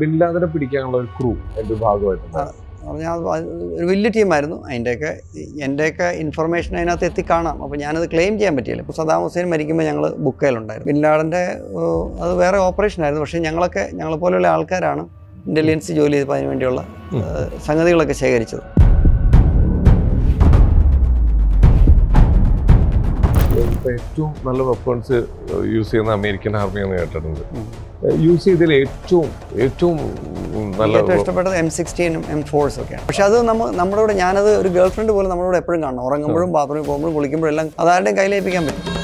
ബില്ലാതിനെ പിടിക്കാനുള്ള ഒരു ക്രൂ എന്റെ ഭാഗമായിട്ട് പറഞ്ഞാൽ ഒരു വലിയ ടീമായിരുന്നു അതിന്റെയൊക്കെ എന്റെയൊക്കെ ഇൻഫർമേഷൻ അതിനകത്ത് എത്തിക്കാണാം. അപ്പോൾ ഞാനത് ക്ലെയിം ചെയ്യാൻ പറ്റിയില്ല. ഇപ്പോൾ സദാം ഹുസൈൻ മരിക്കുമ്പോൾ ഞങ്ങൾ ബുക്കയിലുണ്ടായിരുന്നു ബിൻ ലാഡന്റെ ഏഹ്, അത് വേറെ ഓപ്പറേഷൻ ആയിരുന്നു. പക്ഷേ ഞങ്ങളൊക്കെ ഞങ്ങളെ പോലെയുള്ള ആൾക്കാരാണ് ഇന്റലിജൻസ് ജോലി ചെയ്തപ്പോൾ അതിന് വേണ്ടിയുള്ള സംഗതികളൊക്കെ ശേഖരിച്ചത്. ഏറ്റവും നല്ല വെപ്പൺസ് യൂസ് ചെയ്യുന്ന അമേരിക്കൻ ആർമി എന്ന് കേട്ടിട്ടുണ്ട്. യൂസ് ചെയ്തതിൽ ഏറ്റവും ഏറ്റവും നല്ല ഇഷ്ടപ്പെട്ടത് എം സിക്സ്റ്റീനും എം ഫോഴ്സും ഒക്കെയാണ്. പക്ഷെ അത് നമ്മൾ നമ്മുടെ കൂടെ ഞാനത് ഒരു ഗേൾ ഫ്രണ്ട് പോലെ നമ്മളോട് എപ്പോഴും കാണണം. ഉറങ്ങുമ്പോഴും ബാത്റൂമിൽ പോകുമ്പോഴും കുളിക്കുമ്പോഴും എല്ലാം അതാരുടെയും കയ്യിലേൽപ്പിക്കാൻ പറ്റും.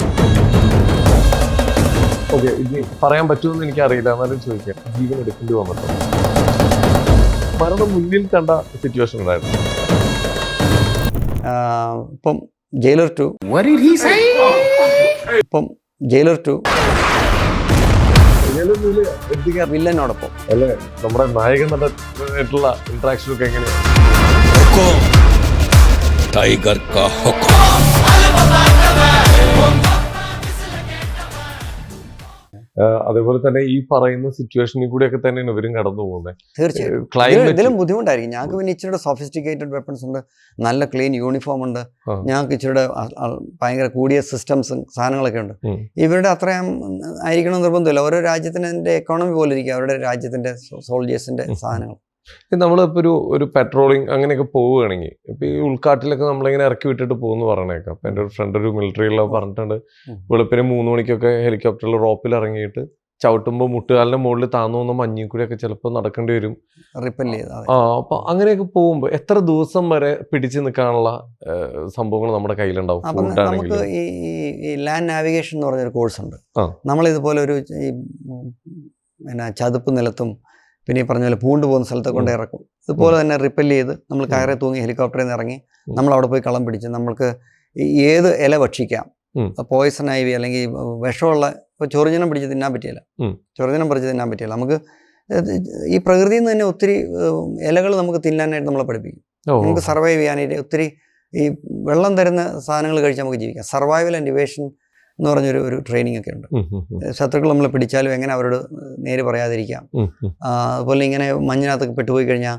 ഓക്കെ ഇനി പറയാൻ പറ്റുമെന്ന് എനിക്ക് അറിയില്ല എന്നാലും ചോദിക്കാം. ജീവൻ എടുക്കേണ്ടി വന്നിട്ടുണ്ട്. മരണം മുന്നിൽ കണ്ട സിറ്റുവേഷൻ ഉണ്ടായിരുന്നു ഇപ്പം ജയിലർ ടു. ഇപ്പം ജയിലർ ടു. ടൈഗർ കാ ഹൊക്കോ അതേപോലെ തന്നെ ഈ പറയുന്ന സിറ്റുവേഷനിൽ കൂടെയൊക്കെ തന്നെയാണ് ഇവരും കടന്നു പോകുന്നത് തീർച്ചയായും. ഇതിലും- ബുദ്ധിമുട്ടായിരിക്കും. ഞങ്ങൾക്ക് പിന്നെ ഇച്ചിരി സോഫിസ്റ്റിക്കേറ്റഡ് വെപ്പൺസ് ഉണ്ട്. നല്ല ക്ലീൻ യൂണിഫോം ഉണ്ട്. ഞങ്ങൾക്ക് ഇച്ചിരി ഭയങ്കര കൂടിയ സിസ്റ്റംസും സാധനങ്ങളൊക്കെ ഉണ്ട്. ഇവരുടെ അത്രയും ആയിരിക്കണം നിർബന്ധമില്ല. ഓരോ രാജ്യത്തിന്റെ എക്കോണമി പോലെ ഇരിക്കും. അവരുടെ രാജ്യത്തിന്റെ സോൾജേഴ്സിന്റെ ഉം. സാധനങ്ങൾ. നമ്മളിപ്പോ ഒരു ഒരു പെട്രോളിങ് അങ്ങനെയൊക്കെ പോവുകയാണെങ്കിൽ ഇപ്പൊ ഈ ഉൾക്കാട്ടിലൊക്കെ നമ്മളിങ്ങനെ ഇറക്കി വിട്ടിട്ട് പോകുന്നു പറയണേക്കാം അപ്പൊ എന്റെ ഒരു ഫ്രണ്ട് ഒരു മിലിറ്ററിയിലൊക്കെ പറഞ്ഞിട്ടുണ്ട്. വെളുപ്പിന് മൂന്ന് മണിക്കൊക്കെ ഹെലികോപ്റ്ററിൽ റോപ്പിൽ ഇറങ്ങിയിട്ട് ചവിട്ടുമ്പോൾ മുട്ടുകാലിന്റെ മുകളിൽ താന്നു വന്ന മഞ്ഞിൽ കൂടിയൊക്കെ ചിലപ്പോൾ നടക്കേണ്ടി വരും. ആ അപ്പൊ അങ്ങനെയൊക്കെ പോകുമ്പോൾ എത്ര ദിവസം വരെ പിടിച്ചു നിൽക്കാനുള്ള സംഭവങ്ങൾ നമ്മുടെ കയ്യിലുണ്ടാവും? നമുക്ക് ഈ ലാൻഡ് നാവിഗേഷൻ എന്ന് പറഞ്ഞൊരു കോഴ്സ് ഉണ്ട്. ഇതുപോലെ ഒരു ഈ പിന്നെ ചതുപ്പ് നിലത്തും പിന്നെ ഈ പറഞ്ഞ പോലെ പൂണ്ട് പോകുന്ന സ്ഥലത്തെ കൊണ്ട്. ഇറക്കും. ഇതുപോലെ തന്നെ റിപ്പൽ ചെയ്ത് നമ്മൾ കയറി തൂങ്ങി ഹെലികോപ്റ്ററിൽ നിന്ന് ഇറങ്ങി നമ്മൾ അവിടെ പോയി കളം പിടിച്ച് നമ്മൾക്ക് ഏത് ഇല ഭക്ഷിക്കാം. പോയിസൺ ഐവി അല്ലെങ്കിൽ വിഷമുള്ള ഇപ്പോൾ ചൊറിഞ്ഞനം പിടിച്ച് തിന്നാൻ പറ്റിയില്ല. ചൊറിഞ്ഞനം പറിച്ച് തിന്നാൻ പറ്റിയില്ല. നമുക്ക് ഈ പ്രകൃതിയിൽ നിന്ന് തന്നെ ഒത്തിരി ഇലകൾ നമുക്ക് തിന്നാനായിട്ട് നമ്മളെ പഠിപ്പിക്കും. നമുക്ക് സർവൈവ് ചെയ്യാനായിട്ട് ഒത്തിരി ഈ വെള്ളം തരുന്ന സാധനങ്ങൾ കഴിച്ച് നമുക്ക് ജീവിക്കാം. സർവൈവൽ ആൻഡ് ഇവേഷൻ എന്ന് പറഞ്ഞൊരു ഒരു ട്രെയിനിങ് ഒക്കെ ഉണ്ട്. ശത്രുക്കൾ നമ്മളെ പിടിച്ചാലും എങ്ങനെ അവരോട് നേര് പറയാതിരിക്കാം. അതുപോലെ ഇങ്ങനെ മഞ്ഞിനകത്തൊക്കെ പെട്ടുപോയി കഴിഞ്ഞാൽ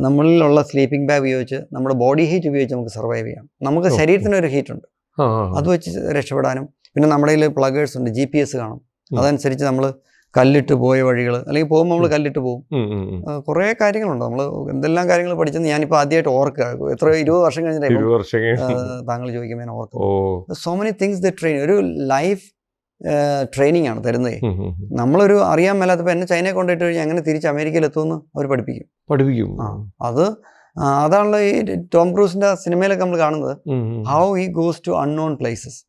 നമ്മളിലുള്ള സ്ലീപ്പിംഗ് ബാഗ് ഉപയോഗിച്ച് നമ്മുടെ ബോഡി ഹീറ്റ് ഉപയോഗിച്ച് നമുക്ക് സർവൈവ് ചെയ്യാം. നമുക്ക് ശരീരത്തിന് ഒരു ഹീറ്റ് ഉണ്ട്. അത് വെച്ച് രക്ഷപ്പെടാനും. പിന്നെ നമ്മുടെ കയ്യിൽ പ്ലഗേഴ്സ് ഉണ്ട് ജി പി എസ് കാണും. അതനുസരിച്ച് നമ്മൾ കല്ലിട്ട് പോയ വഴികൾ അല്ലെങ്കിൽ പോകുമ്പോൾ നമ്മൾ കല്ലിട്ട് പോകും. കുറേ കാര്യങ്ങളുണ്ട്. നമ്മൾ എന്തെല്ലാം കാര്യങ്ങൾ പഠിച്ചെന്ന് ഞാനിപ്പോൾ ആദ്യമായിട്ട് ഓർക്കുക എത്ര ഇരുപത് വർഷം കഴിഞ്ഞിട്ട് ഇരുപത് വർഷം കഴിഞ്ഞ്. താങ്കൾ ചോദിക്കുമ്പോൾ ഞാൻ ഓർക്കും. So many things the train ഒരു ലൈഫ് ട്രെയിനിങ് ആണ് തരുന്നത്. നമ്മളൊരു അറിയാൻ മേലാത്തപ്പോൾ എന്നെ ചൈനയെ കൊണ്ടിട്ട് കഴിഞ്ഞാൽ അങ്ങനെ തിരിച്ച് അമേരിക്കയിൽ എത്തുമെന്ന് അവർ പഠിപ്പിക്കും. പഠിപ്പിക്കും. ആ അത് അതാണല്ലോ ഈ ടോം ക്രൂസിന്റെ സിനിമയിലൊക്കെ നമ്മൾ കാണുന്നത്. How he goes to unknown places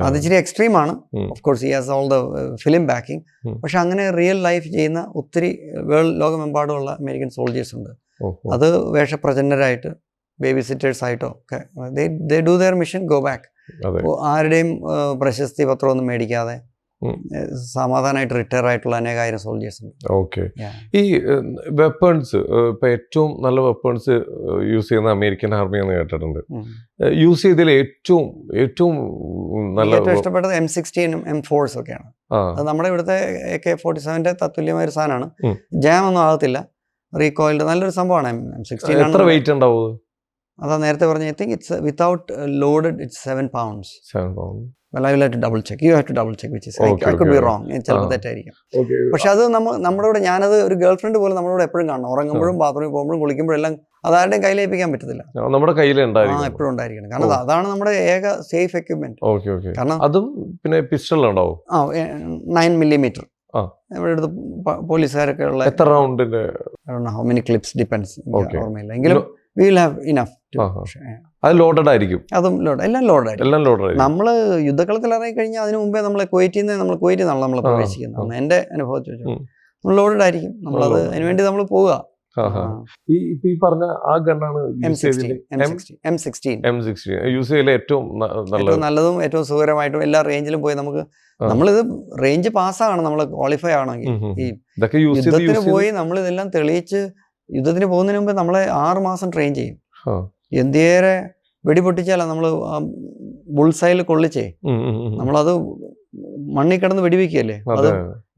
അതെ ഇച്ചിരി എക്സ്ട്രീം ആണ്. Of course he has all the film backing. പക്ഷെ അങ്ങനെ റിയൽ ലൈഫ് ചെയ്യുന്ന ഒത്തിരി വേൾഡ് ലോകമെമ്പാടുമുള്ള അമേരിക്കൻ സോൾജേഴ്സ് ഉണ്ട്. അത് വേഷപ്രചന്നരായിട്ട് ബേബി സിറ്റേഴ്സ് ആയിട്ടോ ഒക്കെ they do their mission go back ആരുടെയും ആ, പ്രശസ്തി പത്രമൊന്നും മേടിക്കാതെ സമാധാനമായിട്ട് റിട്ടയർ ആയിട്ടുള്ള അനേകായിരം സോൾജേഴ്സ് ഉണ്ട്. ഓക്കെ ഈ വെപ്പൺസ് ഇപ്പൊ ഏറ്റവും നല്ല വെപ്പൺസ് യൂസ് ചെയ്യുന്ന അമേരിക്കൻ ആർമി എന്ന് കേട്ടിട്ടുണ്ട്. യൂസ് ചെയ്തതിൽ ഏറ്റവും ഏറ്റവും നല്ല ഏറ്റവും ഇഷ്ടപ്പെട്ടത് എം സിക്സ്റ്റീനും എം ഫോഴ്സും ഒക്കെയാണ്. അത് നമ്മുടെ ഇവിടുത്തെ എ കെ ഫോർട്ടി സെവന്റെ തത്തുല്യമായ ഒരു സാധനമാണ്. ജാം ഒന്നും ആകത്തില്ല. റീകോയിൽഡ് നല്ലൊരു സംഭവമാണ് എം സിക്സ്റ്റീൻ എത്ര വെയിറ്റ് ഉണ്ടാവും അതാ? നേരത്തെ പറഞ്ഞ I think it's without loaded it's seven pounds Seven pound. Well I will to double check you have to double check which Okay, ചിലപ്പോൾ തെറ്റായിരിക്കും. പക്ഷെ അത് നമ്മ നമ്മുടെ കൂടെ ഞാനത് ഒരു ഗേൾ ഫ്രണ്ട് പോലെ നമ്മുടെ കൂടെ എപ്പോഴും കാണണം. ഉറങ്ങുമ്പോഴും ബാത്റൂമിൽ പോകുമ്പോഴും കുളിക്കുമ്പോഴും എല്ലാം അതാരുടെയും കയ്യിലേൽപ്പിക്കാൻ പറ്റത്തില്ല. നമ്മുടെ ആ എപ്പോഴും ഉണ്ടായിരിക്കണം. കാരണം അതാണ് നമ്മുടെ ഏക സേഫ് എക്യുപ്മെന്റ് ഓക്കെ ഓക്കെ കാരണം അതും പിന്നെ പിസ്റ്റൾ ഉണ്ടാവും? ആ നയൻ മില്ലിമീറ്റർ. നമ്മുടെ അടുത്ത് പോലീസുകാരൊക്കെ ഉള്ള എത്ര റൗണ്ടിന്റെ ഹൗ മെനി ക്ലിപ്സ് ഡിപ്പെൻസ്. ഓർമ്മയില്ല. എങ്കിലും വി വിൽ ഹാവ് ഇനഫ്. അത് ലോഡഡ് ആയിരിക്കും. അതും ലോഡ് എല്ലാം ലോഡായിരിക്കും എല്ലാം ലോഡഡ് ആയിരിക്കും. നമ്മൾ യുദ്ധക്കളത്തിൽ ഇറങ്ങി കഴിഞ്ഞാൽ അതിന് മുമ്പേ നമ്മളെ കുവൈറ്റിൽ നിന്ന് നമ്മൾ കുവൈറ്റിൽ നിന്നാണ് നമ്മൾ പ്രവേശിക്കുന്നത്. എന്റെ അനുഭവത്തിൽ നമ്മൾ ലോഡഡ് ആയിരിക്കും. നമ്മളത് അതിനു അതിന് വേണ്ടി നമ്മൾ പോവുക. ഈ പറഞ്ഞ ആ ഗണ്ണാണ് യൂസ് ഏറ്റവും നല്ലത്. ഏറ്റവും സുഖകരമായിട്ടും എല്ലാ റേഞ്ചിലും പോയി നമുക്ക്. നമ്മളിത് റേഞ്ച് പാസ്സാണ് നമ്മൾ ക്വാളിഫൈ ആണെങ്കിൽ ഈ യുദ്ധത്തിന് പോയി നമ്മൾ ഇതെല്ലാം തെളിയിച്ച് യുദ്ധത്തിന് പോകുന്നതിന് മുമ്പ് നമ്മളെ ആറ് മാസം ട്രെയിൻ ചെയ്യും. എന്തിയേറെ വെടിപൊട്ടിച്ചാലാ നമ്മൾ ബുൾസൈൽ കൊള്ളിച്ചേ. നമ്മളത് മണ്ണിൽ കിടന്ന് വെടിവെക്കുകയല്ലേ? അത്.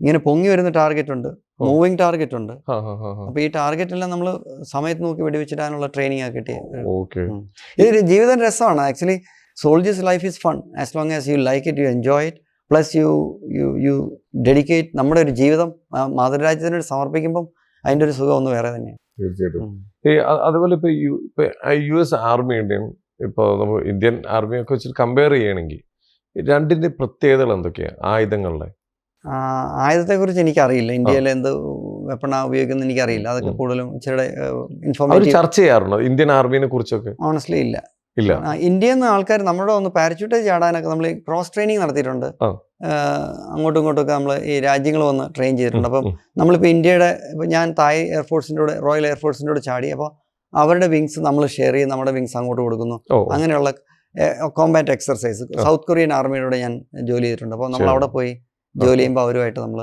ഇങ്ങനെ പൊങ്ങി വരുന്ന ടാർഗറ്റ് ഉണ്ട് മൂവിങ് ടാർഗറ്റ് ഉണ്ട് ആ ആ ആ ആ. അപ്പോൾ ഈ ടാർഗറ്റ് എല്ലാം നമ്മൾ സമയത്ത് നോക്കി വെടിവെച്ചിടാനുള്ള ട്രെയിനിങ് ഒക്കെ കിട്ടിയത് ഇത് ജീവിതം രസമാണ്. Actually soldiers life is fun. As long as you like it you enjoy it plus you you you dedicate. നമ്മുടെ ഒരു ജീവിതം മാതൃരാജ്യത്തിനോട് സമർപ്പിക്കുമ്പം അതിന്റെ ഒരു സുഖം ഒന്ന് വേറെ തന്നെയാണ് തീർച്ചയായിട്ടും. ഈ അതുപോലെ ഇപ്പൊ യു ഇപ്പൊ യു എസ് ആർമിയുടെയും ഇപ്പൊ നമ്മൾ ഇന്ത്യൻ ആർമിയൊക്കെ വെച്ചിട്ട് കമ്പയർ ചെയ്യണമെങ്കിൽ രണ്ടിന്റെ പ്രത്യേകതകൾ എന്തൊക്കെയാ? ആയുധങ്ങളുടെ. ആയുധത്തെക്കുറിച്ച് എനിക്കറിയില്ല. ഇന്ത്യയിൽ എന്ത് വെപ്പണ ഉപയോഗിക്കുന്നത് എനിക്കറിയില്ല. അതൊക്കെ കൂടുതലും ഇച്ചിരി ഇൻഫോർമേഷൻ ചർച്ച ചെയ്യാറുണ്ടോ? ഇന്ത്യൻ ആർമിനെ കുറിച്ചൊക്കെ? ഓണസ്റ്റ്ലി ഇല്ല. ഇല്ല. ഇന്ത്യയിൽ നിന്ന് ആൾക്കാർ നമ്മുടെ ഒന്ന് പാരച്യൂട്ടേജ് ചാടാനൊക്കെ നമ്മൾ ക്രോസ് ട്രെയിനിങ് നടത്തിയിട്ടുണ്ട്. അങ്ങോട്ടും ഇങ്ങോട്ടും ഒക്കെ നമ്മൾ ഈ രാജ്യങ്ങൾ വന്ന് ട്രെയിൻ ചെയ്തിട്ടുണ്ട്. അപ്പം. നമ്മളിപ്പോൾ ഇന്ത്യയുടെ ഇപ്പം ഞാൻ തായ് എയർഫോഴ്സിന്റെ കൂടെ റോയൽ എയർഫോഴ്സിന്റെ കൂടെ ചാടി. അപ്പോൾ അവരുടെ വിങ്സ് നമ്മൾ ഷെയർ ചെയ്ത് നമ്മുടെ വിങ്സ് അങ്ങോട്ട് കൊടുക്കുന്നു. അങ്ങനെയുള്ള കോമ്പാറ്റ് എക്സർസൈസ്. സൗത്ത് കൊറിയൻ ആർമിയുടെ ഞാൻ ജോലി ചെയ്തിട്ടുണ്ട്. അപ്പോൾ നമ്മൾ അവിടെ പോയി ജോലി ചെയ്യുമ്പോൾ അവരുമായിട്ട് നമ്മൾ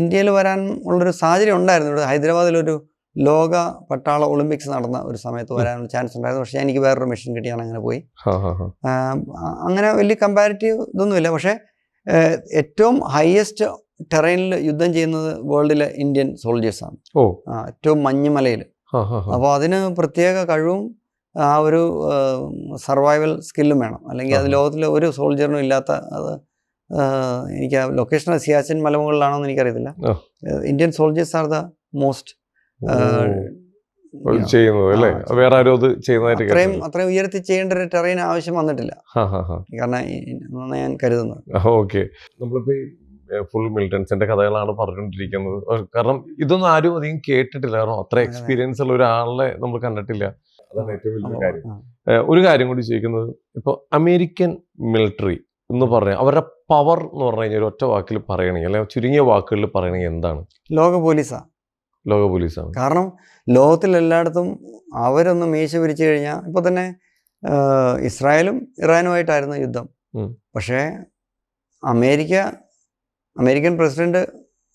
ഇന്ത്യയിൽ വരാൻ ഉള്ളൊരു സാഹചര്യം ഉണ്ടായിരുന്നു. ഇവിടെ ഹൈദരാബാദിലൊരു ലോക പട്ടാള ഒളിമ്പിക്സ് നടന്ന ഒരു സമയത്ത് വരാനുള്ള ചാൻസ് ഉണ്ടായിരുന്നു. പക്ഷേ എനിക്ക് വേറൊരു മെഷീൻ കിട്ടിയാണ് അങ്ങനെ പോയി. അങ്ങനെ വലിയ കമ്പാരിറ്റീവ് ഇതൊന്നുമില്ല പക്ഷേ ഏറ്റവും ഹയസ്റ്റ് ടെറൈനിൽ യുദ്ധം ചെയ്യുന്നത് വേൾഡിലെ ഇന്ത്യൻ സോൾജേഴ്സാണ് ഏറ്റവും മഞ്ഞുമലയിൽ അപ്പോൾ അതിന് പ്രത്യേക കഴിവും ആ ഒരു സർവൈവൽ സ്കില്ലും വേണം. അല്ലെങ്കിൽ അത് ലോകത്തിലെ ഒരു സോൾജറിനും ഇല്ലാത്ത അത് എനിക്ക് ആ ലൊക്കേഷൻ സിയാച്ചിൻ മലമുകളിലാണോ എന്ന് എനിക്കറിയത്തില്ല Indian soldiers are the most ചെയ്യുന്നത് അല്ലേ? വേറെ ആരും അത് ചെയ്യുന്നതായിട്ട് അത്രയും. അത്രയും ഉയർത്തി ചെയ്യേണ്ട ഒരു ടെറൈൻ ആവശ്യം വന്നിട്ടില്ല. കാരണം ഞാൻ കരുതുന്നത്. ഓക്കെ. നമ്മളിപ്പോ ഫുൾ മിലിറ്റൻസിന്റെ കഥകളാണ് പറഞ്ഞുകൊണ്ടിരിക്കുന്നത്. കാരണം ഇതൊന്നും ആരും അധികം കേട്ടിട്ടില്ല. കാരണം അത്ര എക്സ്പീരിയൻസ് ഉള്ള ഒരാളെ നമ്മൾ കണ്ടിട്ടില്ല. അതാണ് ഏറ്റവും വലിയ കാര്യം. ഒരു കാര്യം കൂടി ചോദിക്കുന്നത്. ഇപ്പോൾ അമേരിക്കൻ മിലിറ്ററി എന്ന് പറഞ്ഞാൽ അവരുടെ പവർ എന്ന് പറഞ്ഞു കഴിഞ്ഞാൽ ഒറ്റ വാക്കിൽ പറയണെങ്കിൽ അല്ലെങ്കിൽ ചുരുങ്ങിയ വാക്കുകളിൽ പറയണെങ്കിൽ എന്താണ്? ലോക പോലീസാ ലോക പോലീസാണ്. കാരണം ലോകത്തിൽ എല്ലായിടത്തും അവരൊന്ന് മീശ പിരിച്ചു കഴിഞ്ഞാൽ ഇപ്പോൾ തന്നെ ഇസ്രായേലും ഇറാനുമായിട്ടായിരുന്നു യുദ്ധം. പക്ഷേ അമേരിക്ക അമേരിക്കൻ പ്രസിഡന്റ്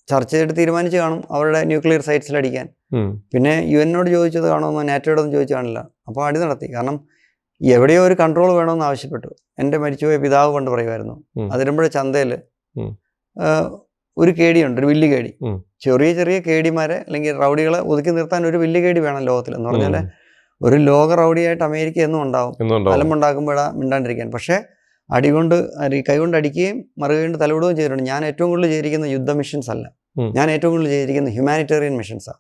ചർച്ച ചെയ്തിട്ട് തീരുമാനിച്ചു കാണും അവരുടെ ന്യൂക്ലിയർ സൈറ്റ്സിൽ അടിക്കാൻ. പിന്നെ യു എന്നോട് ചോദിച്ചത് കാണുമെന്നോ നാറ്റോയോടൊന്നും ചോദിച്ചു കാണില്ല അപ്പോൾ അടി നടത്തി. കാരണം എവിടെയോ ഒരു കൺട്രോൾ വേണമെന്ന് ആവശ്യപ്പെട്ടു. എന്റെ മരിച്ചുപോയ പിതാവ് കൊണ്ട് പറയുമായിരുന്നു. അതിരുമ്പോഴേ ചന്തയിൽ. ഒരു കേടിയുണ്ട് ഒരു വലിയ കേടി. ചെറിയ ചെറിയ കേടിമാരെ അല്ലെങ്കിൽ റൗഡികളെ ഒതുക്കി നിർത്താൻ ഒരു വലിയ കേടി വേണം ലോകത്തിൽ എന്ന് പറഞ്ഞാൽ ഒരു ലോക റൗഡിയായിട്ട് അമേരിക്ക എന്നും ഉണ്ടാവും. എന്നുണ്ടാവും അലമ്പുണ്ടാക്കുമ്പോഴാ മിണ്ടാണ്ടിരിക്കാൻ. പക്ഷേ അടികൊണ്ട് കൈ കൈകൊണ്ട് അടിക്കുകയും മറുകൊണ്ട് തലവിടുകയും ചെയ്തിട്ടുണ്ട്. ഞാൻ ഏറ്റവും കൂടുതൽ ചെയ്തിരിക്കുന്ന യുദ്ധ മിഷൻസ് അല്ല. ഞാൻ ഏറ്റവും കൂടുതൽ ചെയ്തിരിക്കുന്ന ഹ്യൂമാനിറ്റേറിയൻ മിഷൻസാണ്.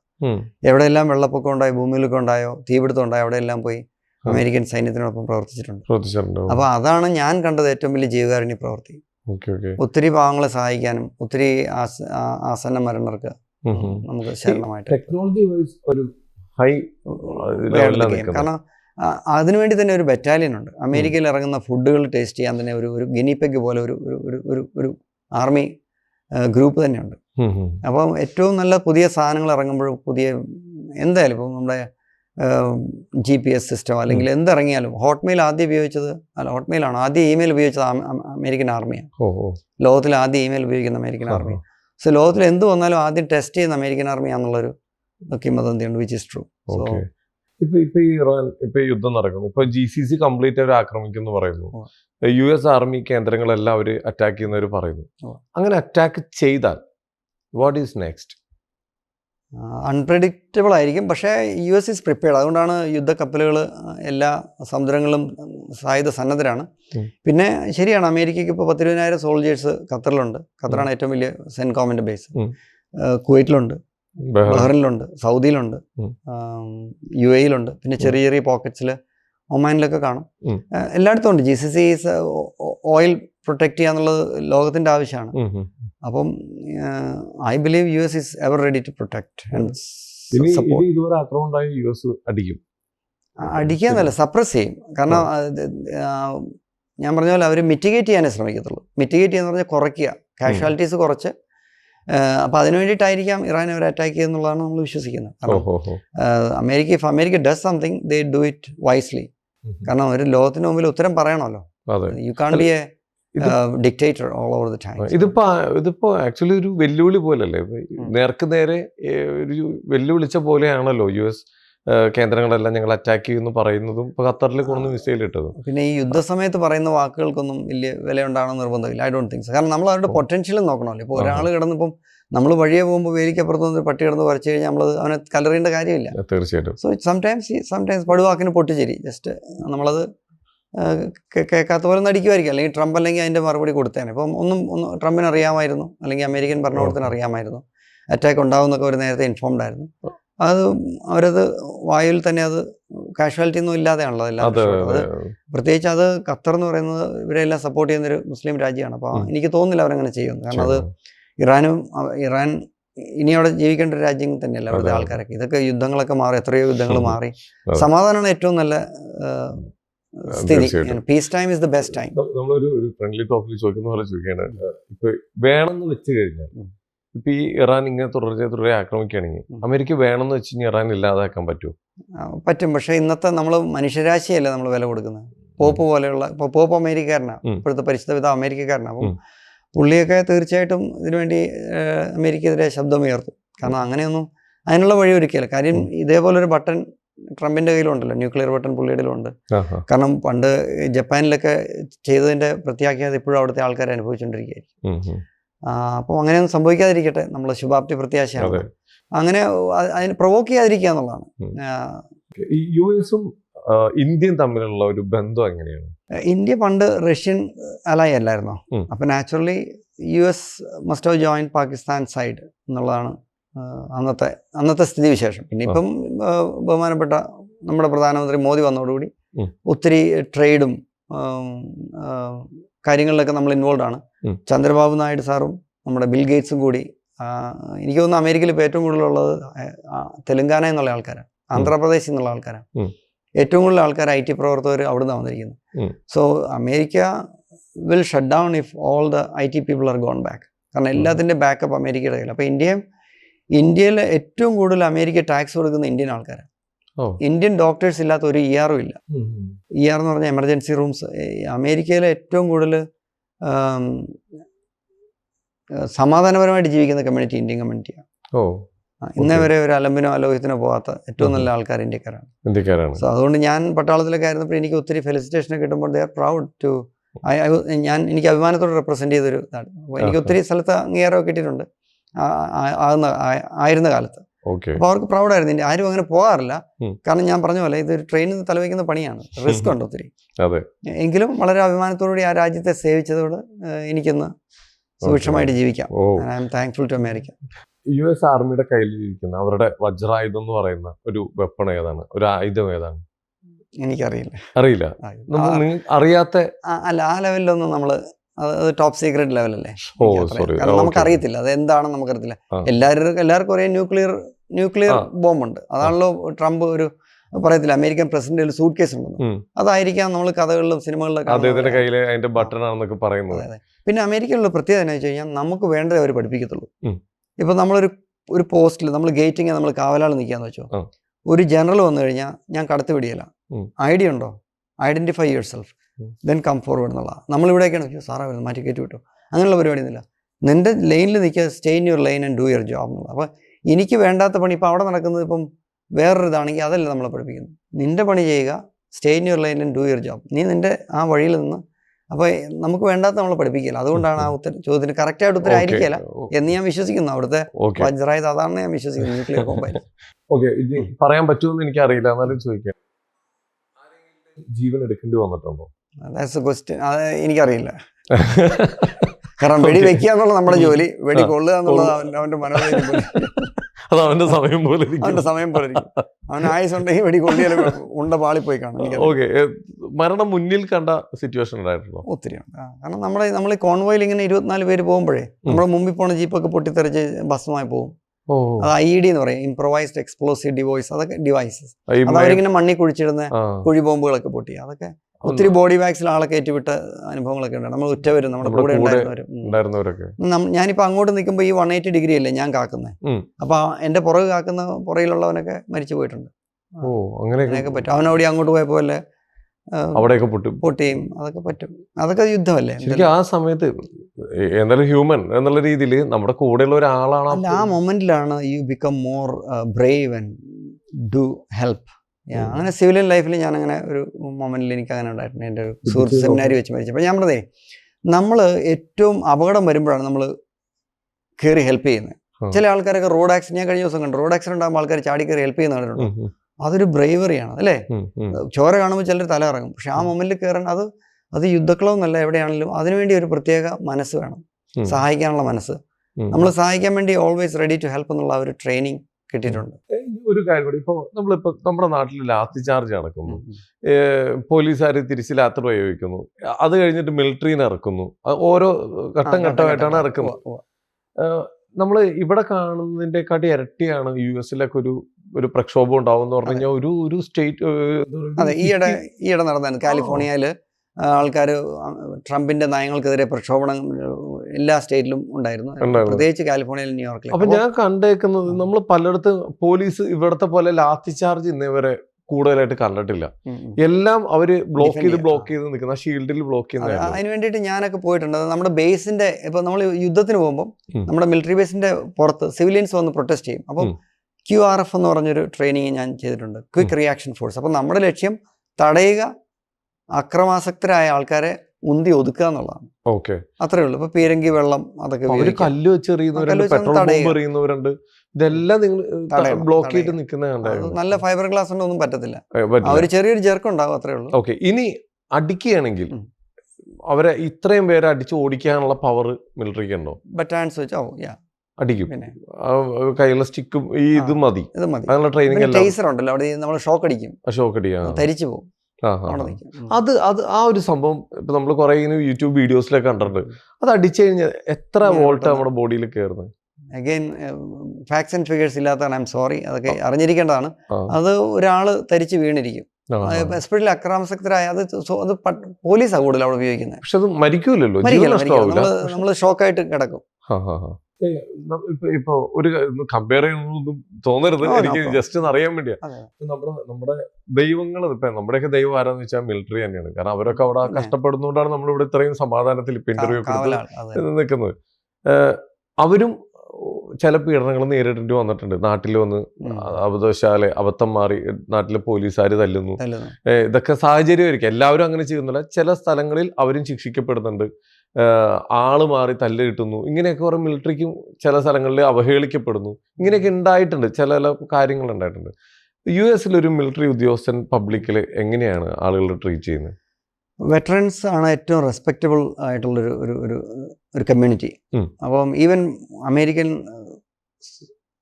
എവിടെയെല്ലാം വെള്ളപ്പൊക്കം ഉണ്ടായോ ഭൂമിയിലൊക്കെ ഉണ്ടായോ തീപിടുത്തം ഉണ്ടായോ അവിടെയെല്ലാം പോയി അമേരിക്കൻ സൈന്യത്തിനോടൊപ്പം പ്രവർത്തിച്ചിട്ടുണ്ട്. പ്രവർത്തിച്ചിട്ടുണ്ട്. അപ്പോൾ അതാണ് ഞാൻ കണ്ടത് ഏറ്റവും വലിയ ജീവകാരുണ്യ പ്രവൃത്തി. ഓക്കെ ഒത്തിരി പാവങ്ങളെ സഹായിക്കാനും ഒത്തിരി ആസന്ന മരണർക്ക് നമുക്ക് ശരണമായിട്ട് ടെക്നോളജി വൈസ് ഒരു ഹൈ കാരണം അതിനു അതിനുവേണ്ടി തന്നെ ഒരു ബറ്റാലിയൻ ഉണ്ട്. അമേരിക്കയിൽ ഇറങ്ങുന്ന ഫുഡുകൾ ടേസ്റ്റ് ചെയ്യാൻ തന്നെ ഒരു ഒരു ഗിനിപ്പെഗ് പോലെ ഒരു ഒരു ഒരു ഒരു ഒരു ആർമി ഗ്രൂപ്പ് തന്നെയുണ്ട് അപ്പം ഏറ്റവും നല്ല പുതിയ സാധനങ്ങൾ ഇറങ്ങുമ്പോഴും പുതിയ എന്തായാലും ഇപ്പം നമ്മുടെ ജി പി എസ് സിസ്റ്റം അല്ലെങ്കിൽ എന്തിറങ്ങിയാലും ഹോട്ട്മെയിൽ ആദ്യം ഉപയോഗിച്ചത് അല്ല ഹോട്ട്മെയിലാണ് ആദ്യം ഇമെയിൽ ഉപയോഗിച്ചത് അമ- അമ- അമേരിക്കൻ ആർമിയാണ് ലോകത്തിൽ ആദ്യം ഇമെയിൽ ഉപയോഗിക്കുന്ന അമേരിക്കൻ ആർമി സോ ലോകത്തിൽ എന്ത് വന്നാലും ആദ്യം ടെസ്റ്റ് ചെയ്യുന്ന അമേരിക്കൻ ആർമിയാന്നുള്ളൊരു കിംവദന്തിയുണ്ട് വിച്ച് ഇസ് ട്രൂ സോ ഇപ്പൊ ഇറാൻ ഇപ്പൊ യുദ്ധം നടക്കുന്നു. ഇപ്പൊ ജി സി സി കംപ്ലീറ്റ് അവർ ആക്രമിക്കുന്നു പറയുന്നു. യു എസ് ആർമി കേന്ദ്രങ്ങളെല്ലാം അവർ അറ്റാക്ക് ചെയ്യുന്നവർ പറയുന്നു. അങ്ങനെ അറ്റാക്ക് ചെയ്താൽ വാട്ട് ഈസ് നെക്സ്റ്റ് അൺപ്രഡിക്റ്റബിൾ ആയിരിക്കും. പക്ഷേ യു എസ് ഇസ് പ്രിപ്പയർഡ് അതുകൊണ്ടാണ് യുദ്ധക്കപ്പലുകൾ എല്ലാ സമുദ്രങ്ങളിലും സായുധ സന്നദ്ധരാണ്. പിന്നെ ശരിയാണ് അമേരിക്കയ്ക്ക് ഇപ്പോൾ പത്തിരുപതിനായിരം സോൾജേഴ്സ് ഖത്തറിലുണ്ട്. ഖത്തറാണ് ഏറ്റവും വലിയ സെൻകോമിന്റെ ബേസ്. കുവൈറ്റിലുണ്ട് ബഹ്റിനിലുണ്ട് സൗദിയിലുണ്ട്. യു എയിലുണ്ട് പിന്നെ ചെറിയ ചെറിയ പോക്കറ്റ്സിൽ ഒമാനിലൊക്കെ കാണും. എല്ലായിടത്തും ഉണ്ട്. G C C oil protect ചെയ്യാന്നുള്ളത് ലോകത്തിന്റെ ലോകത്തിന്റെ ആവശ്യമാണ് അപ്പം I believe U S is ever ready to protect ഇനി ഇനി ഇതുവരെ ആക്രമണം ഉണ്ടായ യു എസ് അടിക്കും അടിക്കാന്നല്ല സപ്രസ് ചെയ്യും. കാരണം ഞാൻ പറഞ്ഞ പോലെ അവർ മിറ്റിഗേറ്റ് ചെയ്യാനേ ശ്രമിക്കത്തുള്ളൂ. മിറ്റിഗേറ്റ് ചെയ്യാന്ന് പറഞ്ഞാൽ കുറയ്ക്കുക. കാഷ്വാലിറ്റീസ് കുറച്ച്. അപ്പോൾ അതിനു വേണ്ടിയിട്ടായിരിക്കാം ഇറാൻ അവർ അറ്റാക്ക് ചെയ്യുന്നുള്ളതാണ് നമ്മൾ വിശ്വസിക്കുന്നത്. കാരണം America if America does something they do it wisely കാരണം ഒരു ലോകത്തിന് മുമ്പിൽ ഉത്തരം പറയണമല്ലോ. You can be a dictator all over the time ഇതിപ്പോ ഇതിപ്പോ ആക്ച്വലി ഒരു വെല്ലുവിളി പോലല്ലേ? ഇപ്പൊ. നേർക്ക് നേരെ ഒരു വെല്ലുവിളിച്ച പോലെയാണല്ലോ യു എസ് കേന്ദ്രങ്ങളെല്ലാം ഞങ്ങൾ അറ്റാക്ക് ചെയ്യുമെന്ന് പറയുന്നതും ഇപ്പൊ ഖത്തറിൽ കൊണ്ടു മിസൈൽ ഇട്ടതും. പിന്നെ ഈ യുദ്ധസമയത്ത് പറയുന്ന വാക്കുകൾക്കൊന്നും വലിയ വില ഉണ്ടാകണം നിർബന്ധമില്ല. ഐ ഡോണ്ട് തിങ്ക് കാരണം നമ്മൾ അവരുടെ പൊട്ടൻഷ്യലും നോക്കണമല്ലോ. ഇപ്പോൾ ഒരാൾ കിടന്നിപ്പം നമ്മൾ വഴിയെ പോകുമ്പോൾ വേലിക്കപ്പുറത്ത് നിന്ന് പട്ടി കിടന്ന് വരച്ച് കഴിഞ്ഞാൽ നമ്മൾ അവനെ കലറിയേണ്ട കാര്യമില്ല. തീർച്ചയായിട്ടും. സോ സംടൈംസ് സംടൈംസ് പടുവാക്കിന് പൊട്ടിച്ചേരി. ജസ്റ്റ് നമ്മളത് ആ, കേ- കേൾക്കാത്ത പോലെ നടിക്കുമായിരിക്കും. അല്ലെങ്കിൽ ട്രംപ് അല്ലെങ്കിൽ അതിന്റെ മറുപടി കൊടുത്തേനെ. ഇപ്പം ഒന്നും ഒന്നും ട്രംപിന് അറിയാമായിരുന്നു. അല്ലെങ്കിൽ അമേരിക്കൻ ഭരണകൂടത്തിന് അറിയാമായിരുന്നു. അറ്റാക്ക് ഉണ്ടാവുമെന്നൊക്കെ ഒരു നേരത്തെ ഇൻഫോംഡ് ആയിരുന്നു. അത് അവരത് വായുവിൽ തന്നെ അത് കാഷ്വാലിറ്റി ഒന്നും ഇല്ലാതെയാണല്ലോ അതെ അതെല്ലാം അത് പ്രത്യേകിച്ച് അത് ഖത്തർ എന്ന് പറയുന്നത് ഇവരെല്ലാം സപ്പോർട്ട് ചെയ്യുന്നൊരു മുസ്ലിം രാജ്യമാണ്. അപ്പോൾ. എനിക്ക് തോന്നുന്നില്ല അവരങ്ങനെ ചെയ്യുമെന്ന്. കാരണം അത് ഇറാനും ഇറാൻ ഇനി അവിടെ ജീവിക്കേണ്ട ഒരു രാജ്യം തന്നെയല്ല അവിടുത്തെ. ആൾക്കാരൊക്കെ. ഇതൊക്കെ യുദ്ധങ്ങളൊക്കെ മാറി എത്രയോ യുദ്ധങ്ങൾ മാറി. സമാധാനമാണ് ഏറ്റവും നല്ല സ്ഥിതി. Peace time is the best time നമ്മളൊരു ഒരു ഫ്രണ്ട്ലി ടോക്കിൽ ചോദിക്കുന്ന പോലെ ചോദിക്കുകയാണ് ഇപ്പൊ വേണമെന്ന് വെച്ച് കഴിഞ്ഞാൽ. ഇപ്പൊ ഈ ഇറാൻ ഇങ്ങനെ തുടരെ തുടരെ ആക്രമിക്കുകയാണെങ്കിൽ. അമേരിക്ക വേണമെന്ന് വെച്ച് കഴിഞ്ഞാൽ ഇറാൻ ഇല്ലാതാക്കാൻ പറ്റുമോ പറ്റും പക്ഷെ ഇന്നത്തെ നമ്മൾ മനുഷ്യരാശിയല്ലേ നമ്മൾ വില കൊടുക്കുന്നത് പോപ്പ് പോലെയുള്ള ഇപ്പൊ പോപ്പ് അമേരിക്കക്കാരനാണ്. ഇപ്പോഴത്തെ പരിശുദ്ധ പിതാവ് അമേരിക്കക്കാരനാണ് അപ്പം. പുള്ളിയൊക്കെ തീർച്ചയായിട്ടും ഇതിനുവേണ്ടി അമേരിക്കെതിരെ ശബ്ദം ശബ്ദമുയർത്തും കാരണം അങ്ങനെയൊന്നും അതിനുള്ള വഴി ഒരുക്കിയല്ല കാര്യം ഇതേപോലൊരു ബട്ടൺ ട്രംപിന്റെ കയ്യിലുണ്ടല്ലോ ന്യൂക്ലിയർ ബട്ടൺ പുള്ളിയുടെ ഉണ്ട് കാരണം പണ്ട് ജപ്പാനിലൊക്കെ ചെയ്തതിന്റെ പ്രത്യാഖ്യാതെ ഇപ്പോഴും അവിടുത്തെ ആൾക്കാരെ അനുഭവിച്ചുകൊണ്ടിരിക്കുകയായിരിക്കും. അപ്പോൾ അങ്ങനെയൊന്നും സംഭവിക്കാതിരിക്കട്ടെ നമ്മൾ ശുഭാപ്തി പ്രത്യാശയാണ്. അങ്ങനെ അതിന് പ്രൊവോക്ക് ചെയ്യാതിരിക്കുക എന്നുള്ളതാണ്. യു എസും ഇന്ത്യയും തമ്മിലുള്ള ഒരു ബന്ധം എങ്ങനെയാണ്? ഇന്ത്യ പണ്ട് റഷ്യൻ അലായി അല്ലായിരുന്നോ? അപ്പൊ naturally U S must have join Pakistan side എന്നുള്ളതാണ് അന്നത്തെ അന്നത്തെ സ്ഥിതിവിശേഷം പിന്നെ ഇപ്പം ബഹുമാനപ്പെട്ട നമ്മുടെ പ്രധാനമന്ത്രി മോദി വന്നതോടുകൂടി. ഒത്തിരി ട്രേഡും കാര്യങ്ങളിലൊക്കെ നമ്മൾ ഇൻവോൾവ് ആണ്. ചന്ദ്രബാബു നായിഡു സാറും നമ്മുടെ ബിൽ ഗേറ്റ്സും കൂടി എനിക്ക് തോന്നുന്നു അമേരിക്കയിൽ ഇപ്പോൾ ഏറ്റവും കൂടുതലുള്ളത് തെലുങ്കാന എന്നുള്ള ആൾക്കാരാണ്. ആന്ധ്രാപ്രദേശ് എന്നുള്ള ആൾക്കാരാണ്. ഏറ്റവും കൂടുതൽ ആൾക്കാർ ഐ ടി പ്രവർത്തകർ അവിടെ നിന്ന് വന്നിരിക്കുന്നത് so America will shut down if all the I T people are gone back കാരണം എല്ലാത്തിന്റെ ബാക്കപ്പ് അമേരിക്കയുടെ കയ്യിൽ അപ്പോൾ ഇന്ത്യയും ഇന്ത്യയിൽ ഏറ്റവും കൂടുതൽ അമേരിക്ക ടാക്സ് കൊടുക്കുന്ന ഇന്ത്യൻ ആൾക്കാരാണ് ഇന്ത്യൻ ഡോക്ടേഴ്സ് ഇല്ലാത്ത ഒരു ഇ ആറും ഇല്ല. ഇ ആർ എന്ന് പറഞ്ഞാൽ എമർജൻസി റൂംസ് അമേരിക്കയിലെ ഏറ്റവും കൂടുതൽ സമാധാനപരമായിട്ട് ജീവിക്കുന്ന കമ്മ്യൂണിറ്റി ഇന്ത്യൻ കമ്മ്യൂണിറ്റിയാണ് ഓ. ഇന്നേ വരെ ഒരു അലമ്പിനോ അലോഹിത്തിനോ പോകാത്ത ഏറ്റവും നല്ല ആൾക്കാർ ഇന്ത്യക്കാരാണ്. ഇന്ത്യക്കാരാണ്. സോ അതുകൊണ്ട് ഞാൻ പട്ടാളത്തിലൊക്കെ ആയിരുന്നപ്പോൾ എനിക്ക് ഒത്തിരി ഫെലിസിറ്റേഷൻ കിട്ടുമ്പോൾ ദേ ആർ പ്രൗഡ് ടു ഞാൻ എനിക്ക് അഭിമാനത്തോടെ റെപ്രസെന്റ് ചെയ്തൊരു ഇതാണ്. എനിക്ക്. ഒത്തിരി സ്ഥലത്ത് അംഗീകാരമൊക്കെ കിട്ടിയിട്ടുണ്ട്. ആകുന്ന ആയിരുന്ന കാലത്ത്. അപ്പൊ അപ്പോൾ അവർക്ക് പ്രൗഡായിരുന്നു. ഇനി ആരും അങ്ങനെ പോകാറില്ല. കാരണം ഞാൻ പറഞ്ഞ പോലെ ഇത് ട്രെയിനിൽ നിന്ന് തലവയ്ക്കുന്ന പണിയാണ്. റിസ്ക് ഉണ്ട് ഒത്തിരി. എങ്കിലും വളരെ അഭിമാനത്തോടുകൂടി ആ രാജ്യത്തെ സേവിച്ചതോട് എനിക്കൊന്ന് സുഭിക്ഷമായിട്ട് ജീവിക്കാം. I am thankful to America U S ആർമിയുടെ കയ്യിലിരിക്കുന്ന അവരുടെ വജ്രായുധം എന്ന് പറയുന്ന ഒരു വെപ്പൺ ഏതാണ്? ഒരു ആയുധം ഏതാണ്? എനിക്കറിയില്ല. അറിയില്ല. അറിയാത്ത അല്ല ആ ലെവലിലൊന്നും നമ്മൾ അത് ടോപ്പ് സീക്രട്ട് ലെവലല്ലേ കാരണം നമുക്കറിയത്തില്ല. അത് എന്താണെന്ന് നമുക്കറിയത്തില്ല. എല്ലാവരും എല്ലാവർക്കും ഒരേ ന്യൂക്ലിയർ ന്യൂക്ലിയർ ബോംബ് ബോംബുണ്ട് അതാണല്ലോ ട്രംപ് ഒരു പറയത്തില്ല അമേരിക്കൻ പ്രസിഡന്റ് സൂട്ട് കേസ് ഉണ്ടെന്ന്. അതായിരിക്കാം നമ്മൾ കഥകളിലും സിനിമകളിലും അദ്ദേഹത്തിന്റെ അതിന്റെ ബട്ടൺ ആണെന്നൊക്കെ പറയുന്നത്. പിന്നെ അമേരിക്കയിലുള്ള പ്രത്യേകത എന്ന് വെച്ച് കഴിഞ്ഞാൽ നമുക്ക് വേണ്ടത് അവർ പഠിപ്പിക്കത്തുള്ളൂ. ഇപ്പൊ നമ്മളൊരു ഒരു പോസ്റ്റിൽ നമ്മൾ ഗേറ്റിങ് നമ്മൾ കാവലാൾ നിൽക്കാന്ന് വെച്ചോ. ഒരു ജനറൽ വന്നു കഴിഞ്ഞാൽ ഞാൻ കടത്തി പിടിയല്ല. ഐഡിയ ഉണ്ടോ? Identify yourself. Then come forward എന്നുള്ള. നമ്മളിവിടെയൊക്കെയാണ്. അയ്യോ സാറാ വരുന്നത് മാറ്റി കയറ്റി വിട്ടു. അങ്ങനെയുള്ള പരിപാടി ഒന്നുമില്ല നിന്റെ ലൈനിൽ നിൽക്കുക stay in your line and do your job എന്നുള്ളത് അപ്പോൾ എനിക്ക് വേണ്ടാത്ത പണി ഇപ്പോൾ അവിടെ നടക്കുന്നത് ഇപ്പം വേറൊരിതാണെങ്കിൽ അതല്ല നമ്മളെ പഠിപ്പിക്കുന്നത്. നിന്റെ പണി ചെയ്യുക stay in your line and do your job നീ നിന്റെ ആ വഴിയിൽ നിന്ന് അപ്പോൾ നമുക്ക് വേണ്ടാത്ത നമ്മളെ പഠിപ്പിക്കില്ല അതുകൊണ്ടാണ് ആ ഉത്തരം ചോദ്യത്തിന് കറക്റ്റായിട്ട് ഉത്തരം ആയിരിക്കില്ല എന്ന് ഞാൻ വിശ്വസിക്കുന്നു. അവിടുത്തെ വജ്രായത് അതാണ് ഞാൻ വിശ്വസിക്കുന്നത്. ന്യൂക്ലിയർ ബോംബായി ഓക്കെ പറയാൻ പറ്റുമെന്ന് എനിക്കറിയില്ല. എന്നാലും ചോദിക്കാം. ജീവൻ എടുക്കേണ്ടി വന്നിട്ടുണ്ടോ? ക്വസ്റ്റ്യൻ അത് എനിക്കറിയില്ല. കാരണം വെടി വെക്കുക എന്നുള്ള നമ്മുടെ ജോലി വെടി. കൊള്ളുക എന്നുള്ളത് മനോധൈര്യം പോലെ. അത് അവന്റെ സമയം പോലെ അവന്റെ സമയം പോലെ അവൻ ആയുസ് ഉണ്ടെങ്കിൽ വെടി കൊള്ളിയാലും ഉണ്ട പാളിപ്പോയി കാണും ഓക്കെ മരണം മുന്നിൽ കണ്ട സിറ്റുവേഷൻ ഉണ്ടായിട്ടുണ്ടോ? ഒത്തിരി ഉണ്ട്. കാരണം നമ്മളെ നമ്മൾ ഈ കോൺവോയിൽ ഇങ്ങനെ ഇരുപത്തിനാല് പേര് പോകുമ്പോഴേ നമ്മുടെ മുമ്പിൽ പോണ ജീപ്പൊക്കെ പൊട്ടിത്തെറിച്ച് ബസ്സുമായി പോകും. അത് ഐ ഡി എന്ന് പറയും. ഇംപ്രൊവൈസ്ഡ് എക്സ്പ്ലോസീവ് ഡിവോയ്സ് അതൊക്കെ ഡിവൈസസ് അത് അവരിങ്ങനെ മണ്ണി കുഴിച്ചിടുന്ന കുഴി ബോംബുകളൊക്കെ പൊട്ടി. അതൊക്കെ ഒത്തിരി ബോഡി ബാഗ്സിൽ ആളെ കയറ്റിവിട്ട അനുഭവങ്ങളൊക്കെ ഉണ്ട് നമ്മൾ ഉറ്റവരും നമ്മുടെ നമ്മുടെ കൂടെ ഉണ്ടായിരുന്നവരും. ഞാനിപ്പോ ഉണ്ടായിരുന്നവരൊക്കെ. ഞാനിപ്പോൾ അങ്ങോട്ട് നിൽക്കുമ്പോൾ ഈ വൺ എയ്റ്റി ഡിഗ്രി അല്ലേ ഞാൻ കാക്കുന്നത് അപ്പൊ അപ്പോൾ എന്റെ പുറകെ കാക്കുന്ന പുറയിലുള്ളവനൊക്കെ മരിച്ചു പോയിട്ടുണ്ട്. ഓ അങ്ങനെയൊക്കെ പറ്റും. അവനോടി അങ്ങോട്ട് പോയപ്പോൾ പോലെ അവിടെയൊക്കെ പൊട്ടും. പൊട്ടിയും അതൊക്കെ പറ്റും. അതൊക്കെ യുദ്ധമല്ലേ? ആ സമയത്ത് എന്തായാലും ഹ്യൂമൻ എന്നുള്ള രീതിയിൽ നമ്മുടെ കൂടെയുള്ള ഒരാളാണ് അല്ല ആ മൊമെന്റിലാണ് you become more brave and do help. അങ്ങനെ സിവിലിയൻ ലൈഫിൽ ഞാൻ അങ്ങനെ ഒരു മൊമെന്റിൽ എനിക്ക് അങ്ങനെ ഉണ്ടായിട്ടുണ്ട്. എന്റെ ഒരു സുഹൃത്ത് സെമിനാരി വെച്ച് മരിച്ചപ്പോൾ ഞാൻ പറഞ്ഞതേ നമ്മൾ ഏറ്റവും അപകടം വരുമ്പോഴാണ് നമ്മൾ കയറി ഹെൽപ്പ് ചെയ്യുന്നത്. ചില ആൾക്കാരൊക്കെ റോഡ് ആക്സിഡന്റ് ഞാൻ കഴിഞ്ഞ ദിവസം കണ്ടു. റോഡ് ആക്സിഡന്റ് ആകുമ്പോൾ ആൾക്കാർ ചാടി കയറി ഹെൽപ്പ് ചെയ്യുന്ന കണ്ടിട്ടുണ്ട്. അതൊരു ബ്രേവറിയാണ് അല്ലേ. ചോര കാണുമ്പോൾ ചിലർ തല ഇറങ്ങും പക്ഷെ ആ മൊമെന്റിൽ കയറാൻ അത് അത് യുദ്ധക്കളമെന്നല്ല എവിടെയാണെങ്കിലും അതിനുവേണ്ടി ഒരു പ്രത്യേക മനസ്സ് വേണം. സഹായിക്കാനുള്ള മനസ്സ്. നമ്മൾ സഹായിക്കാൻ വേണ്ടി ഓൾവേസ് റെഡി ടു ഹെൽപ്പ് എന്നുള്ള ഒരു ട്രെയിനിങ് കിട്ടിയിട്ടുണ്ട്. ഒരു കാര്യം കൂടി. ഇപ്പൊ നമ്മളിപ്പോ നമ്മുടെ നാട്ടിൽ ലാത്തി ചാർജ് നടക്കുന്നു പോലീസുകാർ തിരിച്ച് ലാത്തി പ്രയോഗിക്കുന്നു അത് കഴിഞ്ഞിട്ട് മിലിറ്ററിന്ന് ഇറക്കുന്നു. ഓരോ ഘട്ടം ഘട്ടമായിട്ടാണ് ഇറക്കുന്നത്. നമ്മൾ ഇവിടെ കാണുന്നതിന്റെക്കാട്ടി ഇരട്ടിയാണ് യു എസിലൊക്കെ ഒരു ഒരു പ്രക്ഷോഭം ഉണ്ടാവും എന്ന് പറഞ്ഞു കഴിഞ്ഞാൽ ഒരു ഒരു സ്റ്റേറ്റ് അതെ ഈയിടെ ഈയിടെ നടന്നാണ്. കാലിഫോർണിയയിൽ ആൾക്കാർ ട്രംപിന്റെ നയങ്ങൾക്കെതിരെ പ്രക്ഷോഭണം എല്ലാ സ്റ്റേറ്റിലും ഉണ്ടായിരുന്നു. പ്രത്യേകിച്ച് കാലിഫോർണിയയിലും ന്യൂയോർക്കിലും. അപ്പൊ ഞാൻ കണ്ടേക്കുന്നത് നമ്മൾ പലയിടത്തും പോലീസ് ഇവിടത്തെ പോലെ ലാത്തി ചാർജ് ഇന്നേവരെ കൂടുതലായിട്ട് കണ്ടിട്ടില്ല. എല്ലാം അവർ ബ്ലോക്ക് ചെയ്ത് ബ്ലോക്ക് ചെയ്ത് നിൽക്കുന്ന ഷീൽഡിൽ ബ്ലോക്ക് ചെയ്യുന്ന അതിന് വേണ്ടിയിട്ട് ഞാനൊക്കെ പോയിട്ടുണ്ട്. നമ്മുടെ ബേസിന്റെ ഇപ്പൊ നമ്മൾ യുദ്ധത്തിന് പോകുമ്പോൾ. നമ്മുടെ മിലിറ്ററി ബേസിന്റെ പുറത്ത് സിവിലിയൻസ് വന്ന് പ്രൊട്ടസ്റ്റ് ചെയ്യും. അപ്പം. ക്യു ആർ എഫ് എന്ന് പറഞ്ഞൊരു ട്രെയിനിങ് ഞാൻ ചെയ്തിട്ടുണ്ട്. Quick reaction force. അപ്പം നമ്മുടെ ലക്ഷ്യം തടയുക അക്രമാസക്തരായ ആൾക്കാരെ ഉന്തി ഒതുക്കുക എന്നുള്ളതാണ്. ഓക്കെ. അത്രേ ഉള്ളൂ. ഇപ്പൊ പീരങ്കി വെള്ളം അതൊക്കെ അവർ കല്ല് പെട്രോൾ ബോംബ് തടയുക. എറിയുന്നവരുണ്ട്. ഇതെല്ലാം നിങ്ങൾ ബ്ലോക്ക് ചെയ്ത്. നിൽക്കുന്ന നല്ല ഫൈബർ ഗ്ലാസ് ഒന്നും പറ്റത്തില്ല. ഒരു ചെറിയൊരു ജെർക്ക് ഉണ്ടാവും അത്രേ ഉള്ളൂ. ഓക്കെ. ഇനി അടിക്കുകയാണെങ്കിൽ. അവരെ ഇത്രയും പേരെ അടിച്ച് ഓടിക്കാനുള്ള പവർ മിലിറ്ററിക്ക് ഉണ്ടോ? ബറ്റാൻസ് വെച്ച് യാ അടിക്കും. പിന്നെ. സ്റ്റിക്കും ഈ ഇത് മതി. ഇത് മതി. അതിനുള്ള ട്രെയിനിങ് ടേസർ ഉണ്ടല്ലോ അവിടെ നമ്മൾ ഷോക്ക് അടിക്കും. ഷോക്ക് അടിക്കാം തരിച്ചു പോകും. അത് അത് ആ ഒരു സംഭവം ഇപ്പൊ നമ്മൾ കുറെ ഇങ്ങനെ യൂട്യൂബ് വീഡിയോസിലൊക്കെ കണ്ടിട്ടുണ്ട്. അത് അടിച്ചു കഴിഞ്ഞാൽ എത്ര വോൾട്ട് നമ്മുടെ ബോഡിയിൽ കയറുന്നത് അഗൈൻ ഫാക്ട്സ് ആൻഡ് ഫിഗേഴ്സ് ഇല്ലാത്തതാണ്. ഐ എം സോറി അതൊക്കെ അറിഞ്ഞിരിക്കേണ്ടതാണ്. അത് ഒരാൾ തരിച്ച് വീണിരിക്കും. എസ്പെഷ്യലി അക്രമാസക്തരായ അത് അത് പോലീസാണ് കൂടുതൽ അവിടെ ഉപയോഗിക്കുന്നത് പക്ഷെ അത് മരിക്കൂലല്ലോ. നമ്മൾ ഷോക്കായിട്ട് കിടക്കും. ഇപ്പൊ ഒരു കമ്പയർ ചെയ്യണമെന്നൊന്നും തോന്നരുത്. എനിക്ക് ജസ്റ്റ് ഒന്ന് അറിയാൻ വേണ്ടിയാ. നമ്മുടെ നമ്മുടെ ദൈവങ്ങൾ ഇപ്പൊ നമ്മുടെയൊക്കെ ദൈവം ആരാന്ന് വെച്ചാൽ മിലിറ്ററി തന്നെയാണ്. കാരണം അവരൊക്കെ അവിടെ കഷ്ടപ്പെടുന്നോണ്ടാണ് കഷ്ടപ്പെടുന്നതുകൊണ്ടാണ് നമ്മൾ ഇവിടെ ഇത്രയും സമാധാനത്തിൽ ഇപ്പൊ ഇന്റർവ്യൂ നിൽക്കുന്നത് അവരും ചില പീഡനങ്ങൾ നേരിടേണ്ടി വന്നിട്ടുണ്ട്. നാട്ടിൽ വന്ന്. അബദ്ധവശാലെ അബദ്ധം മാറി നാട്ടിലെ പോലീസുകാർ തല്ലുന്നു. ഇതൊക്കെ സാഹചര്യമായിരിക്കും. എല്ലാവരും അങ്ങനെ ചെയ്യുന്നില്ല ചില സ്ഥലങ്ങളിൽ അവരും ശിക്ഷിക്കപ്പെടുന്നുണ്ട്. ആൾ മാറി തല്ല് കിട്ടുന്നു. ഇങ്ങനെയൊക്കെ കുറേ മിലിറ്ററിക്കും ചില സ്ഥലങ്ങളിൽ അവഹേളിക്കപ്പെടുന്നു. ഇങ്ങനെയൊക്കെ ഉണ്ടായിട്ടുണ്ട്. ചില ചില കാര്യങ്ങൾ ഉണ്ടായിട്ടുണ്ട്. യു എസിൽ ഒരു മിലിറ്ററി ഉദ്യോഗസ്ഥൻ പബ്ലിക്കിൽ എങ്ങനെയാണ് ആളുകളെ ട്രീറ്റ് ചെയ്യുന്നത്? വെറ്ററൻസ് ആണ് ഏറ്റവും റെസ്പെക്റ്റബിൾ ആയിട്ടുള്ളൊരു ഒരു ഒരു ഒരു കമ്മ്യൂണിറ്റി. അപ്പം ഈവൻ അമേരിക്കൻ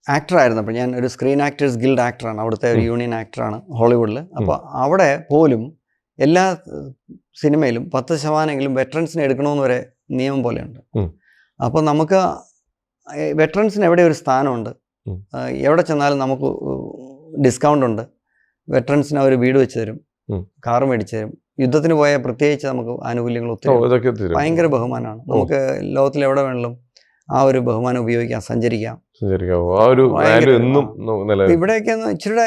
ആക്ടർ ആയിരുന്നപ്പോൾ ഞാൻ ഒരു സ്ക്രീൻ ആക്ടേഴ്സ് ഗിൽഡ് ആക്ടറാണ് അവിടുത്തെ ഒരു. യൂണിയൻ ആക്ടറാണ് ഹോളിവുഡിൽ അപ്പോൾ അവിടെ പോലും എല്ലാ സിനിമയിലും പത്ത് ശതമാനമെങ്കിലും വെറ്ററൻസിനെ എടുക്കണമെന്ന് വരെ നിയമം പോലെയുണ്ട്. അപ്പോൾ നമുക്ക് വെറ്ററൻസിന് എവിടെ ഒരു സ്ഥാനമുണ്ട്? എവിടെ ചെന്നാലും നമുക്ക് ഡിസ്കൗണ്ട് ഉണ്ട് വെറ്ററൻസിന് അവർ വീട് വെച്ച് തരും. കാർ മേടിച്ച് തരും. യുദ്ധത്തിന് പോയ പ്രത്യേകിച്ച് നമുക്ക് ആനുകൂല്യങ്ങൾ ഒത്തിരി. ഭയങ്കര ബഹുമാനമാണ്. നമുക്ക് ലോകത്തിൽ എവിടെ വേണമെങ്കിലും ആ ഒരു ബഹുമാനം ഉപയോഗിക്കാം സഞ്ചരിക്കാം. ആ ഒരു വാല്യൂ എന്നും ഇപ്പൊ ഇവിടെയൊക്കെ ഒന്ന് ഇച്ചിരി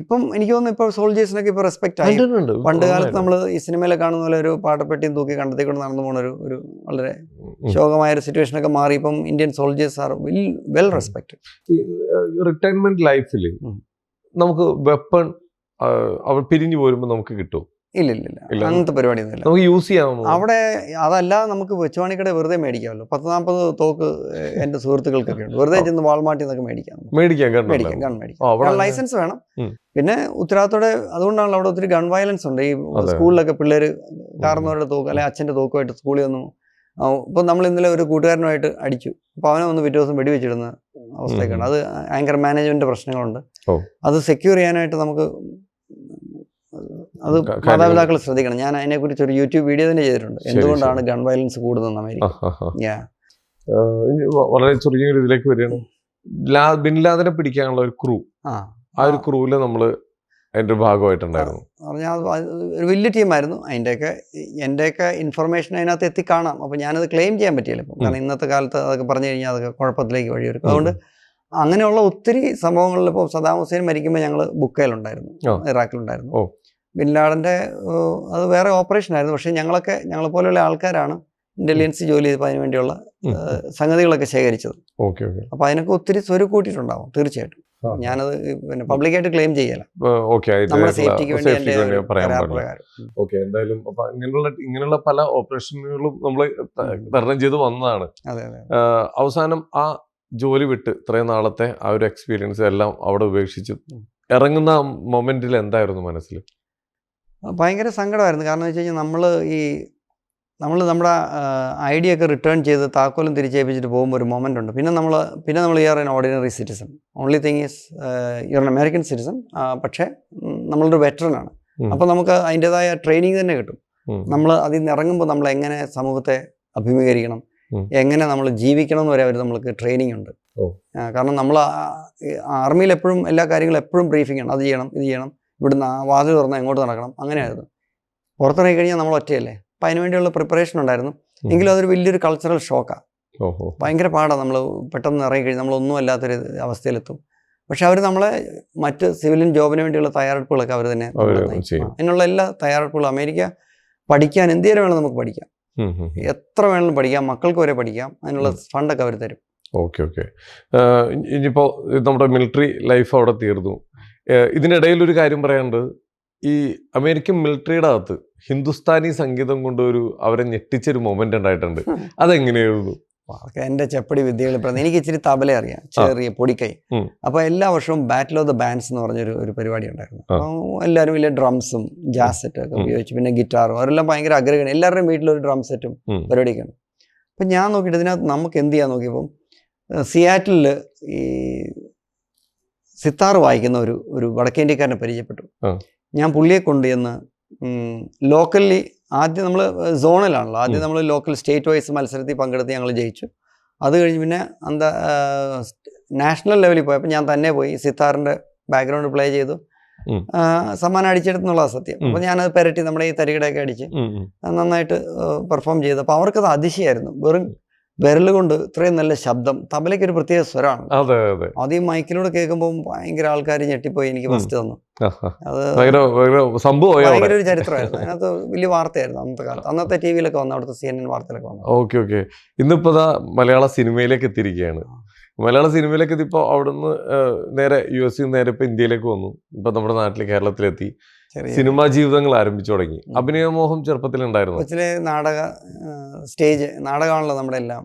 ഇപ്പം എനിക്ക് തോന്നുന്നു ഇപ്പോൾ സോൾജേഴ്സിനൊക്കെ ഇപ്പോൾ റെസ്പെക്ട് ആയി. കണ്ടിട്ടുണ്ട്. പണ്ട് കാലത്ത് നമ്മൾ നമ്മൾ ഈ സിനിമയിലെ കാണുന്ന പോലെ ഒരു പാട്ടപ്പെട്ടിയും തൂക്കി കണ്ടത്തിൽ കൊണ്ട് നടന്നു പോണ ഒരു ഒരു വളരെ ശോകമായ ഒരു സിറ്റുവേഷൻ ഒക്കെ മാറി. ഇപ്പം Indian soldiers are well well respected retirement ലൈഫിൽ നമുക്ക് വെപ്പൺ അവർ പിരിഞ്ഞു പോരുമ്പോൾ നമുക്ക് കിട്ടും. ഇല്ല ഇല്ല. ഇല്ല. അങ്ങനത്തെ പരിപാടിയൊന്നുമില്ല. നമുക്ക് യൂസ് ചെയ്യാമോ അവിടെ അതല്ല നമുക്ക് വെച്ചുവാണിക്കട വെറുതെ മേടിക്കാമല്ലോ. പത്ത് നാൽപ്പത് തോക്ക് എന്റെ എന്റെ സുഹൃത്തുക്കൾക്കൊക്കെ ഉണ്ട്. വെറുതെ ചെന്ന് വാൾമാർട്ടിൽ നിന്നൊക്കെ മേടിക്കാം മേടിക്കാം മേടിക്കാം ഗൺ മേടിക്കാം. ലൈസൻസ് വേണം. പിന്നെ ഉത്തരവാദിത്തോടെ അതുകൊണ്ടാണല്ലോ അവിടെ ഒത്തിരി ഗൺ വയലൻസ് ഉണ്ട്. ഈ. സ്കൂളിലൊക്കെ പിള്ളേർ കാരണവരുടെ തോക്ക് അല്ലെ അച്ഛന്റെ തോക്കുമായിട്ട് സ്കൂളിൽ വന്നു ഇപ്പം നമ്മൾ ഇന്നലെ ഒരു കൂട്ടുകാരനുമായിട്ട് അടിച്ചു. അപ്പോൾ അവനെ ഒന്ന് പിറ്റേ ദിവസം വെടിവെച്ചിടുന്ന അവസ്ഥയൊക്കെയാണ് അത് ആങ്കർ മാനേജ്മെന്റ് പ്രശ്നങ്ങളുണ്ട്. അത് സെക്യൂർ ചെയ്യാനായിട്ട് നമുക്ക് അത് മാതാപിതാക്കൾ ശ്രദ്ധിക്കണം. ഞാൻ അതിനെക്കുറിച്ച് ഒരു യൂട്യൂബ് വീഡിയോ തന്നെ ചെയ്തിട്ടുണ്ട്. എന്തുകൊണ്ടാണ് ഗൺ വയലൻസ് കൂടുന്നത് അമേരിക്ക? വളരെ ചുരുങ്ങിയ ഒരു ഇതിലേക്ക് വരികയാണ്. ബിൻ ലാദനെ പിടിക്കാനുള്ള ഒരു ക്രൂ. ആ. ഒരു ക്രൂവിൽ നമ്മൾ അതിന്റെ ഒരു ഭാഗമായിട്ടുണ്ടായിരുന്നു. പറഞ്ഞാൽ ഒരു വലിയ ടീമായിരുന്നു. അതിന്റെയൊക്കെ എന്റെയൊക്കെ ഇൻഫർമേഷൻ അതിനകത്ത് എത്തിക്കാണാം. അപ്പോൾ ഞാനത് ക്ലെയിം ചെയ്യാൻ പറ്റിയില്ല ഇപ്പം. കാരണം ഇന്നത്തെ കാലത്ത് അതൊക്കെ പറഞ്ഞു കഴിഞ്ഞാൽ അതൊക്കെ കുഴപ്പത്തിലേക്ക് വഴിയൊരുക്കും. അതുകൊണ്ട് അങ്ങനെയുള്ള ഒത്തിരി സംഭവങ്ങളിൽ ഇപ്പോൾ സദാം ഹുസൈൻ മരിക്കുമ്പോൾ ഞങ്ങൾ ബുക്കയിലുണ്ടായിരുന്നു. ഇറാഖിലുണ്ടായിരുന്നു. ഇറാഖിലുണ്ടായിരുന്നു ഓ. ബിൻ ലാഡന്റെ ഏഹ്, അത് വേറെ ഓപ്പറേഷൻ ആയിരുന്നു. പക്ഷേ ഞങ്ങളൊക്കെ ഞങ്ങളെ പോലെയുള്ള ആൾക്കാരാണ് ഇന്റലിജൻസ് ജോലി ചെയ്തപ്പോൾ അതിന് വേണ്ടിയുള്ള സംഗതികളൊക്കെ ശേഖരിച്ചത്. Okay okay. അപ്പോൾ അതിനൊക്കെ ഒത്തിരി സ്വരു കൂട്ടിയിട്ടുണ്ടാവും തീർച്ചയായിട്ടും. ഞാനത് പിന്നെ പബ്ലിക്കായിട്ട് ക്ലെയിം ചെയ്യല. ഓക്കെ നമ്മുടെ സേഫ്റ്റിക്ക് വേണ്ടി. ഓക്കെ എന്തായാലും ഇങ്ങനെയുള്ള ഇങ്ങനെയുള്ള പല ഓപ്പറേഷനുകളും നമ്മൾ തരണം ചെയ്ത് വന്നതാണ്. അവസാനം ആ ജോലി വിട്ട് ഇത്രയും നാളത്തെ ആ ഒരു എക്സ്പീരിയൻസ് എല്ലാം അവിടെ ഉപേക്ഷിച്ച്. ഇറങ്ങുന്ന മൊമെന്റിൽ എന്തായിരുന്നു മനസ്സിൽ ഭയങ്കര സങ്കടമായിരുന്നു. കാരണം വെച്ച് കഴിഞ്ഞാൽ നമ്മൾ ഈ നമ്മൾ നമ്മുടെ ഐഡിയ ഒക്കെ റിട്ടേൺ ചെയ്ത് താക്കോലും തിരിച്ചേൽപ്പിച്ചിട്ട് പോകുമ്പോൾ ഒരു മൊമെന്റ് ഉണ്ട്. പിന്നെ നമ്മൾ പിന്നെ നമ്മൾ you're an ordinary citizen only thing is you're an American citizen പക്ഷേ നമ്മളൊരു വെറ്ററനാണ്. അപ്പോൾ നമുക്ക് അതിന്റെതായ ട്രെയിനിങ് തന്നെ കിട്ടും. നമ്മൾ അതിൽ നിന്ന് ഇറങ്ങുമ്പോൾ നമ്മൾ എങ്ങനെ സമൂഹത്തെ അഭിമുഖീകരിക്കണം? എങ്ങനെ നമ്മൾ ജീവിക്കണം എന്ന് വരെ അവർ നമ്മൾക്ക് ട്രെയിനിങ് ഉണ്ട്. കാരണം നമ്മൾ ആർമിയിൽ എപ്പോഴും എല്ലാ കാര്യങ്ങളും എപ്പോഴും ബ്രീഫിംഗ് ആണ്. അത് ചെയ്യണം ഇത് ചെയ്യണം. ഇവിടുന്ന് ആ വാതിൽ തുറന്ന് എങ്ങോട്ട് നടക്കണം? അങ്ങനെയായിരുന്നു. പുറത്തിറങ്ങി കഴിഞ്ഞാൽ നമ്മൾ ഒറ്റയല്ലേ? അപ്പം അതിനുവേണ്ടിയുള്ള പ്രിപ്പറേഷൻ ഉണ്ടായിരുന്നു. എങ്കിലും അതൊരു വലിയൊരു കൾച്ചറൽ ഷോക്കാണ് ഭയങ്കര പാടാണ് നമ്മൾ പെട്ടെന്ന് ഇറങ്ങി കഴിഞ്ഞാൽ നമ്മളൊന്നും അല്ലാത്തൊരു അവസ്ഥയിലെത്തും. പക്ഷെ അവർ നമ്മളെ മറ്റ് സിവിലിൻ ജോബിന് വേണ്ടിയുള്ള തയ്യാറെടുപ്പുകളൊക്കെ അവർ തന്നെ അതിനുള്ള എല്ലാ തയ്യാറെടുപ്പുകളും അമേരിക്ക പഠിക്കാൻ എന്തുവരെ വേണമെങ്കിലും നമുക്ക് പഠിക്കാം. എത്ര വേണമെങ്കിലും പഠിക്കാം മക്കൾക്ക് വരെ പഠിക്കാം അതിനുള്ള ഫണ്ടൊക്കെ അവർ തരും. Okay okay. ഇനിയിപ്പോൾ നമ്മുടെ മിലിറ്ററി ലൈഫ് അവിടെ തീർന്നു. ഇതിനിടയിൽ ഒരു കാര്യം പറയാനുണ്ട്. ഈ അമേരിക്കൻ മിലിറ്ററിയുടെ അകത്ത് ഹിന്ദുസ്ഥാനി സംഗീതം കൊണ്ടൊരു അവരെ ഞെട്ടിച്ചൊരു മൊമെന്റ് ഉണ്ടായിട്ടുണ്ട്. അതെങ്ങനെയായിരുന്നു? എന്റെ എന്റെ ചെപ്പടി വിദ്യകൾ പറഞ്ഞു എനിക്ക് ഇച്ചിരി തബല അറിയാം. ചെറിയ പൊടിക്കൈ. അപ്പൊ അപ്പോൾ എല്ലാ വർഷവും ബാറ്റിൽ ഓഫ് ദ ബാൻഡ്സ് എന്ന് പറഞ്ഞൊരു ഒരു പരിപാടി ഉണ്ടായിരുന്നു. എല്ലാവരും വലിയ ഡ്രംസും ജാസ് സെറ്റും ഒക്കെ ഉപയോഗിച്ച് പിന്നെ ഗിറ്റാറും അവരെല്ലാം ഭയങ്കര ആഗ്രഹമാണ് എല്ലാവരുടെയും വീട്ടിലൊരു ഡ്രം സെറ്റും പരിപാടിയൊക്കെ പരിപാടിയൊക്കെയാണ്. അപ്പം ഞാൻ നോക്കിയിട്ട് ഇതിനകത്ത് നമുക്ക് എന്ത് ചെയ്യാൻ നോക്കിയപ്പം സിയാറ്റിൽ ഈ സിത്താർ വായിക്കുന്ന ഒരു ഒരു വടക്കേന്ത്യക്കാരനെ പരിചയപ്പെട്ടു. ഞാൻ പുള്ളിയെ കൊണ്ട് എന്ന് ലോക്കലി ആദ്യം നമ്മൾ സോണിലാണല്ലോ. ആദ്യം നമ്മൾ ലോക്കൽ സ്റ്റേറ്റ് വൈസ് മത്സരത്തിൽ പങ്കെടുത്ത് ഞങ്ങൾ ജയിച്ചു. അത് കഴിഞ്ഞ് പിന്നെ അന്ത നാഷണൽ ലെവലിൽ പോയപ്പോൾ ഞാൻ തന്നെ പോയി സിത്താറിന്റെ ബാക്ക്ഗ്രൗണ്ട് പ്ലേ ചെയ്തു. സമ്മാനം അടിച്ചെടുത്തുന്നുള്ളതാണ് സത്യം. അപ്പോൾ ഞാനത് പെരട്ടി നമ്മുടെ ഈ തരികിടയൊക്കെ അടിച്ച് നന്നായിട്ട് പെർഫോം ചെയ്തു. അപ്പോൾ അവർക്കത് അതിശയമായിരുന്നു വെറും വിരൽ കൊണ്ട് ഇത്രയും നല്ല ശബ്ദം തബലയ്ക്ക് ഒരു പ്രത്യേക സ്വരമാണ്. അതെ അതെ. അത് ഈ മൈക്കിലൂടെ കേൾക്കുമ്പോൾ ഭയങ്കര ആൾക്കാർ ഞെട്ടിപ്പോയി എനിക്ക് ഫസ്റ്റ് തന്നു അത് ഭയങ്കര ഒരു ചരിത്രമായിരുന്നു. അതിനകത്ത് വലിയ വാർത്തയായിരുന്നു അന്നത്തെ കാലത്ത്. അന്നത്തെ ടി വിയിലൊക്കെ വന്നു അവിടുത്തെ സി എൻ എൻ വാർത്തയിലൊക്കെ വന്നു. Okay okay. ഇന്നിപ്പോ മലയാള സിനിമയിലേക്ക് എത്തിയിരിക്കുകയാണ്. മലയാള സിനിമയിലേക്ക് എത്തിയപ്പോൾ അവിടുന്ന് നേരെ യു എസ് നേരെ ഇപ്പൊ ഇന്ത്യയിലേക്ക് വന്നു. ഇപ്പൊ നമ്മുടെ നാട്ടിൽ കേരളത്തിലെത്തി. സിനിമാ ജീവിതങ്ങൾ ആരംഭിച്ചു തുടങ്ങി. അഭിനയമോഹം ചെറുപ്പത്തിൽ ഉണ്ടായിരുന്നു കൊച്ചിലെ നാടക സ്റ്റേജ് നാടകമാണല്ലോ നമ്മുടെ എല്ലാം.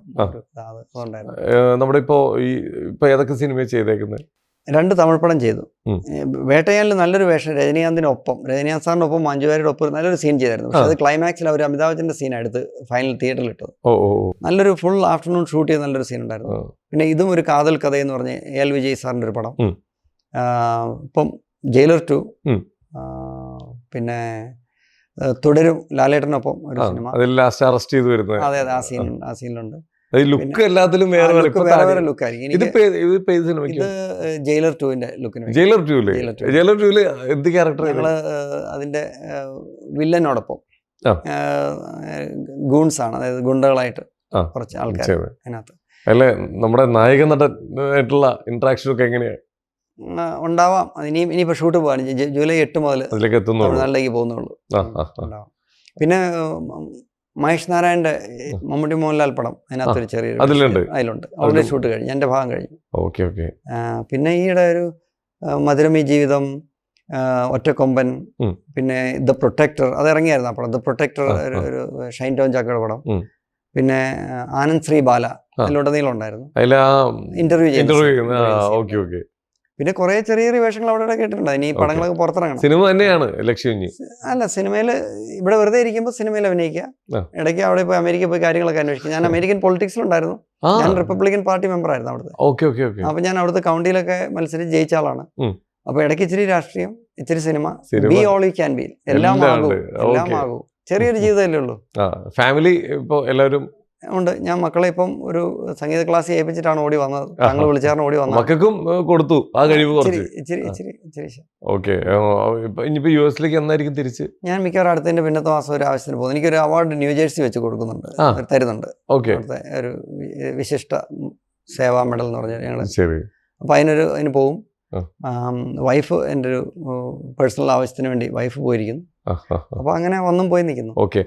നമ്മുടെ ഇപ്പോ ഈ ഇപ്പൊ ഏതൊക്കെ സിനിമ ചെയ്തേക്കുന്നത് രണ്ട് തമിഴ് പടം ചെയ്തു. വേട്ടയാലിൽ വേട്ടയാനിൽ നല്ലൊരു വേഷം രജനീകാന്തിനൊപ്പം രജനീകാന്ത് സാറിന്റെ ഒപ്പം മഞ്ജുവാരിയുടെ ഒപ്പം നല്ലൊരു സീൻ ചെയ്തായിരുന്നു. പക്ഷെ അത് ക്ലൈമാക്സിൽ അവർ അമിതാഭ് ബച്ചന്റെ സീൻ എടുത്ത് ഫൈനൽ തിയേറ്ററിൽ ഇട്ടത്. നല്ലൊരു ഫുൾ ആഫ്റ്റർനൂൺ ഷൂട്ട് ചെയ്ത നല്ലൊരു സീൻ ഉണ്ടായിരുന്നു. പിന്നെ ഇതും ഒരു കാതൽ കഥ എന്ന് പറഞ്ഞ് എൽ വിജയ് സാറിന്റെ ഒരു പടം. ഇപ്പം ജയിലർ ടു. പിന്നെ തുടരും ലാലേട്ടനൊപ്പം ഒരു സിനിമ. അതിൽ ലാസ്റ്റ് അറസ്റ്റ് ചെയ്തു വരുന്നത്. അതെ അതെ ആ സീൻ ആ സീനിലുണ്ട്. ലുക്ക് എല്ലാത്തിലും വേറെ വേറെ. ലുക്കായിരിക്കും. ഇത് ജയിലർ ടൂവിന്റെ ലുക്കിന് ജയിലർ ടൂൽ ജയിലർ ടൂൽ എന്ത് ക്യാരക്ടർ ഞങ്ങൾ അതിന്റെ വില്ലനോടൊപ്പം ഗൂൺസ് ആണ്. അതായത് ഗുണ്ടകളായിട്ട് കുറച്ച് ആൾക്കാർ അതിനകത്ത്. അല്ലെ നമ്മുടെ നായക നടനായിട്ടുള്ള ഇന്ററാക്ഷൻ ഒക്കെ എങ്ങനെയാ? ഉം, ആ, ഉണ്ടാവാം. അത് ഇനി ഇനിയിപ്പോൾ ഷൂട്ട് പോകാൻ ജൂലൈ എട്ട് മുതൽ അതിലേക്ക് തമിഴ്നാട്ടിലേക്ക് പോകുന്നുള്ളൂ. പിന്നെ മഹേഷ് നാരായണന്റെ മമ്മൂട്ടി മോഹൻലാൽ പടം അതിനകത്തൊരു ചെറിയ അതിലുണ്ട്. അതിലുണ്ട്. അവിടെ ഷൂട്ട് കഴിഞ്ഞു. എന്റെ ഭാഗം കഴിഞ്ഞു. Okay okay. പിന്നെ ഈയിടെ ഒരു മധുരമി ജീവിതം ഒറ്റക്കൊമ്പൻ പിന്നെ ദ പ്രൊട്ടക്ടർ അത് ഇറങ്ങിയായിരുന്നു ആ പടം. ദ പ്രൊട്ടക്ടർ ഒരു ഷൈൻ ടോൺ ചാക്കയുടെ പടം. പിന്നെ ആനന്ദ് ശ്രീ ബാല. അതിലുടനീളം ഉണ്ടായിരുന്നു ഇന്റർവ്യൂ ഓക്കെ. പിന്നെ കുറെ ചെറിയ ചെറിയ വേഷങ്ങൾ അവിടെ കേട്ടിട്ടുണ്ട്. ഇനി. പടങ്ങളൊക്കെ പുറത്തിറങ്ങണം. സിനിമ തന്നെയാണ് ലക്ഷ്യം അല്ല സിനിമയിൽ ഇവിടെ വെറുതെ ഇരിക്കുമ്പോൾ സിനിമയിൽ അഭിനയിക്കുക. ഇടയ്ക്ക് അവിടെ പോയി അമേരിക്ക പോയി കാര്യങ്ങളൊക്കെ അന്വേഷിക്കും ഞാൻ അമേരിക്കൻ പൊളിറ്റിക്സിലുണ്ടായിരുന്നു. ഞാൻ റിപ്പബ്ലിക്കൻ പാർട്ടി മെമ്പർ ആയിരുന്നു അവിടുത്തെ. Okay okay okay. അപ്പൊ ഞാൻ അവിടുത്തെ കൗണ്ടിയിലൊക്കെ മത്സരിച്ച് ജയിച്ച ആളാണ്. അപ്പൊ ഇടയ്ക്ക് ഇച്ചിരി രാഷ്ട്രീയം ഇച്ചിരി cinema. Be all you can be എല്ലാം ആകും എല്ലാം ആകും. ചെറിയൊരു ജീവിതമല്ലേ ഉള്ളൂ. ഫാമിലി ഇപ്പോൾ എല്ലാവരും ഉണ്ട്. ഞാൻ മക്കളെ ഇപ്പം ഒരു സംഗീത ക്ലാസ് ഏൽപ്പിച്ചിട്ടാണ് ഓടി വന്നത്. താങ്കൾ വിളിച്ചാറിന് ഓടി വന്നത്. മക്കൾക്കും കൊടുത്തു. ആ കഴിവ് ഓക്കെ. ഇനിയിപ്പോ യു എസിലേക്ക് എന്നായിരിക്കും തിരിച്ച്? ഞാൻ മിക്കവാറും അടുത്തതിന്റെ പിന്നത്തെ മാസം ഒരു ആവശ്യത്തിന് പോകുന്നു എനിക്കൊരു അവാർഡ് ന്യൂജേഴ്സി വെച്ച് കൊടുക്കുന്നുണ്ട്. തരുന്നുണ്ട്. ഓക്കെ. ഒരു വിശിഷ്ട സേവാ മെഡൽ എന്ന് പറഞ്ഞാൽ ഞങ്ങൾ അപ്പൊ അതിനൊരു അതിന് പോവും. വൈഫ് എന്റെ ഒരു പേഴ്സണൽ ആവശ്യത്തിന് വേണ്ടി വൈഫ് പോയിരിക്കുന്നു. അപ്പോൾ അങ്ങനെ ഒന്നും പോയി നിൽക്കുന്നു ഓക്കെ.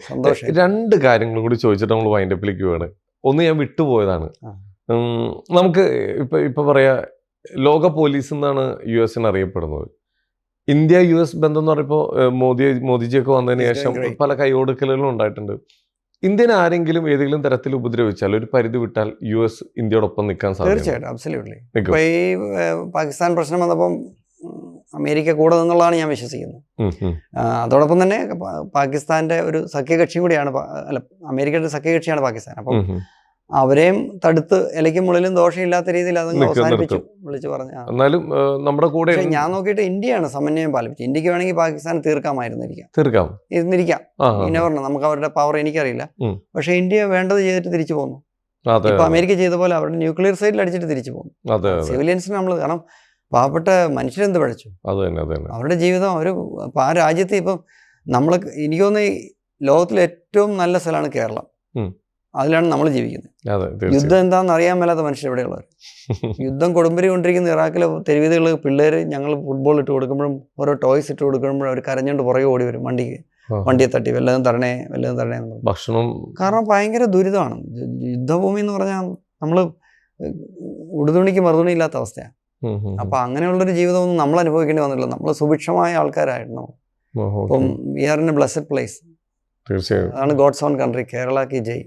രണ്ട് കാര്യങ്ങൾ കൂടി ചോദിച്ചിട്ട് നമ്മൾ വൈൻഡപ്പിലേക്ക് വേണം ഒന്ന് ഞാൻ വിട്ടുപോയതാണ്. നമുക്ക് ഇപ്പൊ ഇപ്പൊ പറയാ ലോക പോലീസ് എന്നാണ് യു എസിന് അറിയപ്പെടുന്നത്. ഇന്ത്യ യു എസ് ബന്ധം എന്ന് പറയുമ്പോൾ മോദി മോദിജിയൊക്കെ വന്നതിന് ശേഷം പല കൈയൊടുക്കലുകളും ഉണ്ടായിട്ടുണ്ട്. ഇന്ത്യൻ ആരെങ്കിലും ഏതെങ്കിലും തരത്തിൽ ഉപദ്രവിച്ചാൽ ഒരു പരിധി വിട്ടാൽ യു എസ് ഇന്ത്യയോടൊപ്പം നിൽക്കാൻ സാധിക്കും തീർച്ചയായിട്ടും. അബ്സല്യൂട്ട്ലി ഈ പാകിസ്ഥാൻ പ്രശ്നം വന്നപ്പം അമേരിക്ക കൂടെ നിന്നുള്ളതാണ് ഞാൻ വിശ്വസിക്കുന്നത്. അതോടൊപ്പം തന്നെ പാകിസ്ഥാന്റെ ഒരു സഖ്യകക്ഷിയും കൂടിയാണ് അല്ല അമേരിക്കയുടെ സഖ്യകക്ഷിയാണ് പാകിസ്ഥാൻ. അപ്പം. അവരെയും തടുത്ത് ഇലയ്ക്കും മുള്ളിലും ദോഷമില്ലാത്ത രീതിയിൽ അതങ്ങ് അവസാനിപ്പിച്ചു വിളിച്ചു പറഞ്ഞു. എന്നാലും നമ്മുടെ കൂടെ ഞാൻ നോക്കിയിട്ട് ഇന്ത്യയാണ് സമന്വയം പാലിപ്പിച്ചത്. ഇന്ത്യയ്ക്ക് വേണമെങ്കിൽ പാകിസ്ഥാൻ തീർക്കാമായിരുന്നിരിക്കാം. തീർക്കാം. ഇരുന്നിരിക്കാം. ആ, പറഞ്ഞു നമുക്ക് അവരുടെ പവർ എനിക്കറിയില്ല. പക്ഷെ ഇന്ത്യ വേണ്ടത് ചെയ്തിട്ട് തിരിച്ചു പോന്നു. ഇപ്പൊ അമേരിക്ക ചെയ്ത പോലെ അവരുടെ ന്യൂക്ലിയർ സൈഡിൽ അടിച്ചിട്ട് തിരിച്ചു പോന്നു. അതെ അതെ. സിവിലിയൻസിന് നമ്മൾ കാരണം പാവപ്പെട്ട മനുഷ്യരെന്ത് പഠിച്ചു അത് തന്നെ അത് തന്നെ. അവരുടെ ജീവിതം അവർ ഇപ്പം ആ രാജ്യത്ത് ഇപ്പം നമ്മൾ എനിക്ക് തോന്നുന്നു ലോകത്തിലെ ഏറ്റവും നല്ല സ്ഥലമാണ് കേരളം. അതിലാണ് നമ്മൾ ജീവിക്കുന്നത്. യുദ്ധം എന്താണെന്ന് അറിയാൻ മേലാത്ത മനുഷ്യർ ഇവിടെയുള്ളവർ യുദ്ധം കൊടുമ്പരി കൊണ്ടിരിക്കുന്ന ഇറാഖിലെ തെരുവീതികൾ പിള്ളേർ ഞങ്ങൾ ഫുട്ബോൾ ഇട്ട് കൊടുക്കുമ്പോഴും ഓരോ ടോയ്സ് ഇട്ട് കൊടുക്കുമ്പോഴും അവർ കരഞ്ഞുകൊണ്ട് പുറകെ ഓടി വരും വണ്ടിക്ക്. വണ്ടിയെ തട്ടി വല്ലതും തരണേ വല്ലതും തരണേ ഭക്ഷണം കാരണം ഭയങ്കര ദുരിതമാണ്. യുദ്ധഭൂമി എന്ന് പറഞ്ഞാൽ നമ്മൾ ഉടുതുണിക്ക് മറുതുണി ഇല്ലാത്ത അവസ്ഥയാണ്. അപ്പൊ അങ്ങനെയുള്ളൊരു ജീവിതമൊന്നും നമ്മൾ അനുഭവിക്കേണ്ടി വന്നിട്ടില്ല നമ്മൾ സുഭിക്ഷമായ ആൾക്കാരായിരുന്നു. അപ്പം we are in a blessed place തീർച്ചയായും. അതാണ് ഗോഡ്സ് ഓൺ കൺട്രി കേരള കി ജയ്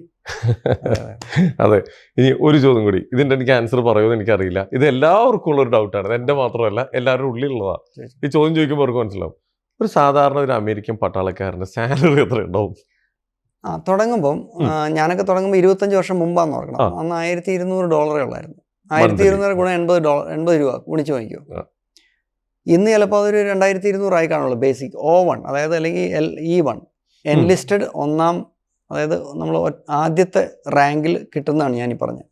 അതെ. ഇനി ഒരു ചോദ്യം കൂടി. ഇതിന്റെ എനിക്ക് ആൻസർ പറയുമെന്ന് എനിക്കറിയില്ല. ഇത് എല്ലാവർക്കും ഉള്ള ഒരു ഡൗട്ടാണ് എന്റെ മാത്രമല്ല എല്ലാവരുടെ ഉള്ളിലുള്ളതാ. ഈ ചോദ്യം ചോദിക്കുമ്പോൾ അവർക്ക് മനസ്സിലാവും. ഒരു സാധാരണ ഒരു അമേരിക്കൻ പട്ടാളക്കാരന്റെ സാലറി എത്ര ഉണ്ടാവും? ആ തുടങ്ങുമ്പം ഞാനൊക്കെ തുടങ്ങുമ്പോൾ ഇരുപത്തഞ്ച് വർഷം മുമ്പാന്ന് ഓർക്കണം. അന്ന് ആയിരത്തി ഇരുന്നൂറ് ഡോളറേ ഉള്ളായിരുന്നു. ആയിരത്തി. ഇരുന്നൂറ് ഗുണം എൺപത് ഡോളർ എൺപത് രൂപ ഗുണിച്ച് വാങ്ങിക്കും. ഇന്ന് ചിലപ്പോൾ അതൊരു രണ്ടായിരത്തി ഇരുന്നൂറ് ആയി കാണുള്ളൂ ബേസിക് ഓ വൺ അതായത് അല്ലെങ്കിൽ എൽ ഇ വൺ എൻലിസ്റ്റഡ് ഒന്നാം അതായത് നമ്മൾ ആദ്യത്തെ റാങ്കിൽ കിട്ടുന്നതാണ് ഞാൻ ഈ പറഞ്ഞത്.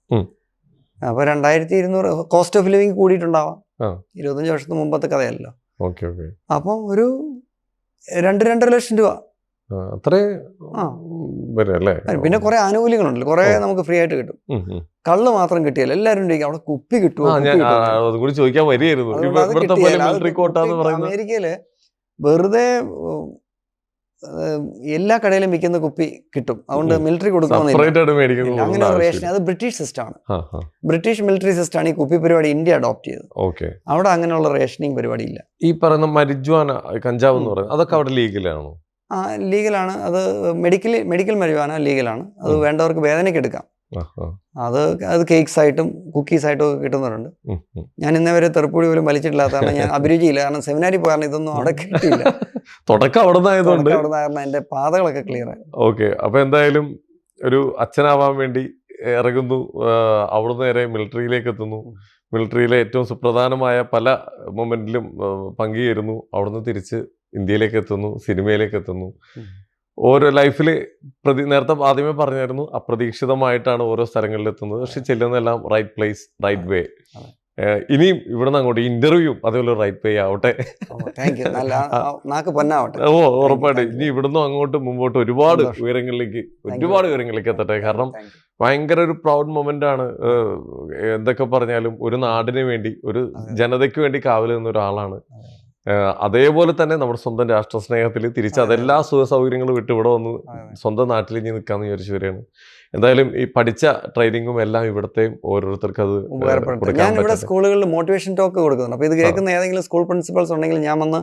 അപ്പോൾ രണ്ടായിരത്തി ഇരുന്നൂറ് കോസ്റ്റ് ഓഫ് ലിവിങ് കൂടിയിട്ടുണ്ടാവാം. ഇരുപത്തഞ്ച് വർഷത്തിന് മുമ്പത്തെ കഥയല്ലോ ഓക്കെ ഓക്കെ അപ്പം ഒരു രണ്ട് രണ്ടര ലക്ഷം രൂപ അത്രേ വരല്ലേ പിന്നെ കുറെ ആനുകൂല്യങ്ങളുണ്ടല്ലോ കുറെ നമുക്ക് ഫ്രീ ആയിട്ട് കിട്ടും. കള്ള് മാത്രം കിട്ടിയാൽ എല്ലാവരും അവിടെ കുപ്പി കിട്ടും ആ കുപ്പി ഞാൻ ആ, കിട്ടുമോ?" അതും കൂടി ചോദിക്കാൻ വരികയായിരുന്നു അമേരിക്കയിൽ വെറുതെ എല്ലാ കടയിലും വിൽക്കുന്ന കുപ്പി കിട്ടും. അതുകൊണ്ട്. മിലിറ്ററി കൊടുക്കാൻ അങ്ങനെ ഒരു റേഷൻ അത് ബ്രിട്ടീഷ് സിസ്റ്റമാണ് ആണ്. ബ്രിട്ടീഷ് മിലിറ്ററി സിസ്റ്റമാണ് ഈ കുപ്പി പരിപാടി ഇന്ത്യ അഡോപ്റ്റ് ചെയ്തത്. ഓക്കെ. അവിടെ അങ്ങനെയുള്ള റേഷനിങ് പരിപാടി ഇല്ല. ഈ പറയുന്ന മരിജ്വാന കഞ്ചാവ് എന്ന് പറയുന്നത് അതൊക്കെ അവിടെ ലീഗലാണോ ലീഗലാണ്. അത് മെഡിക്കലി മെഡിക്കൽ മരുവാന ലീഗലാണ്. അത് വേണ്ടവർക്ക് വേദനയ്ക്ക് എടുക്കാം. അത് അത് കേക്ക്സ് ആയിട്ടും കുക്കീസ് ആയിട്ടും ഒക്കെ കിട്ടുന്നവരുണ്ട്. ഞാൻ ഇന്നേ വരെ തെറുപ്പൂടി പോലും വലിച്ചിട്ടില്ലാത്ത കാരണം ഞാൻ അഭിരുചിയില്ല കാരണം സെമിനാരി പോകാൻ ഇതൊന്നും അവിടെ കിട്ടിയില്ല. തുടക്കം അവിടെ നിന്നായതുകൊണ്ട് അവിടെ എന്റെ പാതകളൊക്കെ ക്ലിയർ ആയി. ഓക്കെ. അപ്പൊ എന്തായാലും ഒരു അച്ഛനാവാൻ വേണ്ടി ഇറങ്ങുന്നു. അവിടുന്ന് നേരെ മിലിറ്ററിയിലേക്ക് എത്തുന്നു. മിലിറ്ററിയിലെ ഏറ്റവും സുപ്രധാനമായ പല മൊമെന്റിലും പങ്കുചേരുന്നു. അവിടുന്ന് തിരിച്ച് ഇന്ത്യയിലേക്ക് എത്തുന്നു സിനിമയിലേക്ക് എത്തുന്നു ഓരോ ലൈഫിൽ പ്രതി നേരത്തെ ആദ്യമേ പറഞ്ഞായിരുന്നു അപ്രതീക്ഷിതമായിട്ടാണ് ഓരോ സ്ഥലങ്ങളിൽ എത്തുന്നത് പക്ഷെ ചെല്ലുന്നതെല്ലാം റൈറ്റ് പ്ലേസ് റൈറ്റ് വേ ഇനിയും ഇവിടെ നിന്ന് അങ്ങോട്ട് ഇന്റർവ്യൂ അതേപോലെ റൈറ്റ് വേ ആവട്ടെ. ഓ ഉറപ്പായിട്ട്. ഇനി ഇവിടുന്ന് അങ്ങോട്ട് മുമ്പോട്ട് ഒരുപാട് ഉയരങ്ങളിലേക്ക് ഒരുപാട് ഉയരങ്ങളിലേക്ക് എത്തട്ടെ. കാരണം ഭയങ്കര ഒരു പ്രൗഡ് മൊമെന്റ് ആണ്. എന്തൊക്കെ പറഞ്ഞാലും ഒരു നാടിന് വേണ്ടി ഒരു ജനതയ്ക്ക് വേണ്ടി കാവൽ നിന്ന ഒരാളാണ് അതേപോലെ തന്നെ നമ്മുടെ സ്വന്തം രാഷ്ട്ര സ്നേഹത്തിൽ തിരിച്ച് അതെല്ലാ സുഖ സൗകര്യങ്ങളും വിട്ട് ഇവിടെ വന്ന് സ്വന്തം നാട്ടിൽ ഇനി നിൽക്കാന്ന് വിചാരിച്ചു വരികയാണ് എന്തായാലും ഈ പഠിച്ച ട്രെയിനിങ്ങും എല്ലാം ഇവിടത്തെയും ഓരോരുത്തർക്ക് അത് ഞാൻ ഇവിടെ സ്കൂളുകളിൽ മോട്ടിവേഷൻ ടോക്ക് കൊടുക്കുന്നുണ്ട്. അപ്പോൾ ഇത് കേൾക്കുന്ന ഏതെങ്കിലും സ്കൂൾ പ്രിൻസിപ്പൽസ് ഉണ്ടെങ്കിൽ ഞാൻ വന്ന്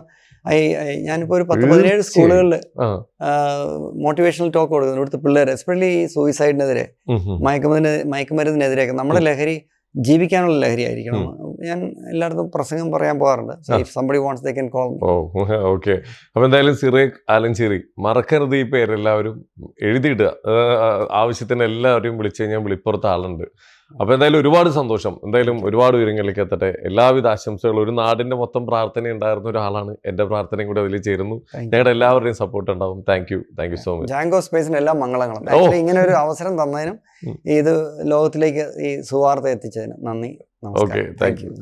ഞാനിപ്പോൾ ഒരു പത്ത് പതിനേഴ്. സ്കൂളുകളിൽ മോട്ടിവേഷണൽ ടോക്ക് കൊടുക്കുന്നുണ്ട്. ഇവിടുത്തെ പിള്ളേർ എസ്പെഷ്യലി സൂയിസൈഡിനെതിരെ. മയക്കുമരുന്ന് മയക്കുമരുന്നിനെതിരെയൊക്കെ. നമ്മുടെ ലഹരി ജീവിക്കാനുള്ള ലഹരി ആയിരിക്കണം ഞാൻ എല്ലായിടത്തും പ്രസംഗം പറയാൻ പോകാറുണ്ട്. Somebody wants they can call okay. അപ്പൊ എന്തായാലും സിറേഖ് ആലഞ്ചേരി മറക്കരുത് ഈ പേരെല്ലാവരും. എഴുതിയിടുക. ഏഹ് ആവശ്യത്തിന് എല്ലാവരെയും വിളിച്ചു കഴിഞ്ഞാൽ വിളിപ്പുറത്ത് ആളുണ്ട്. അപ്പൊ എന്തായാലും ഒരുപാട് സന്തോഷം. എന്തായാലും ഒരുപാട് ഉയരങ്ങളിലേക്ക് എത്തട്ടെ. എല്ലാവിധ ആശംസകളും. ഒരു നാടിന്റെ മൊത്തം പ്രാർത്ഥന ഉണ്ടായിരുന്ന ഒരാളാണ് എന്റെ പ്രാർത്ഥനയും കൂടെ അതിൽ ചേരുന്നു. ഞങ്ങളുടെ എല്ലാവരുടെയും സപ്പോർട്ട് ഉണ്ടാവും. Thank you thank you so much Jango സ്പേസിന് എല്ലാ മംഗളങ്ങളും. ഇങ്ങനെ ഒരു അവസരം തന്നതിനും. ഇത് ലോകത്തിലേക്ക് ഈ സുവാർത്ത എത്തിച്ചതിനും നന്ദി. Okay thank you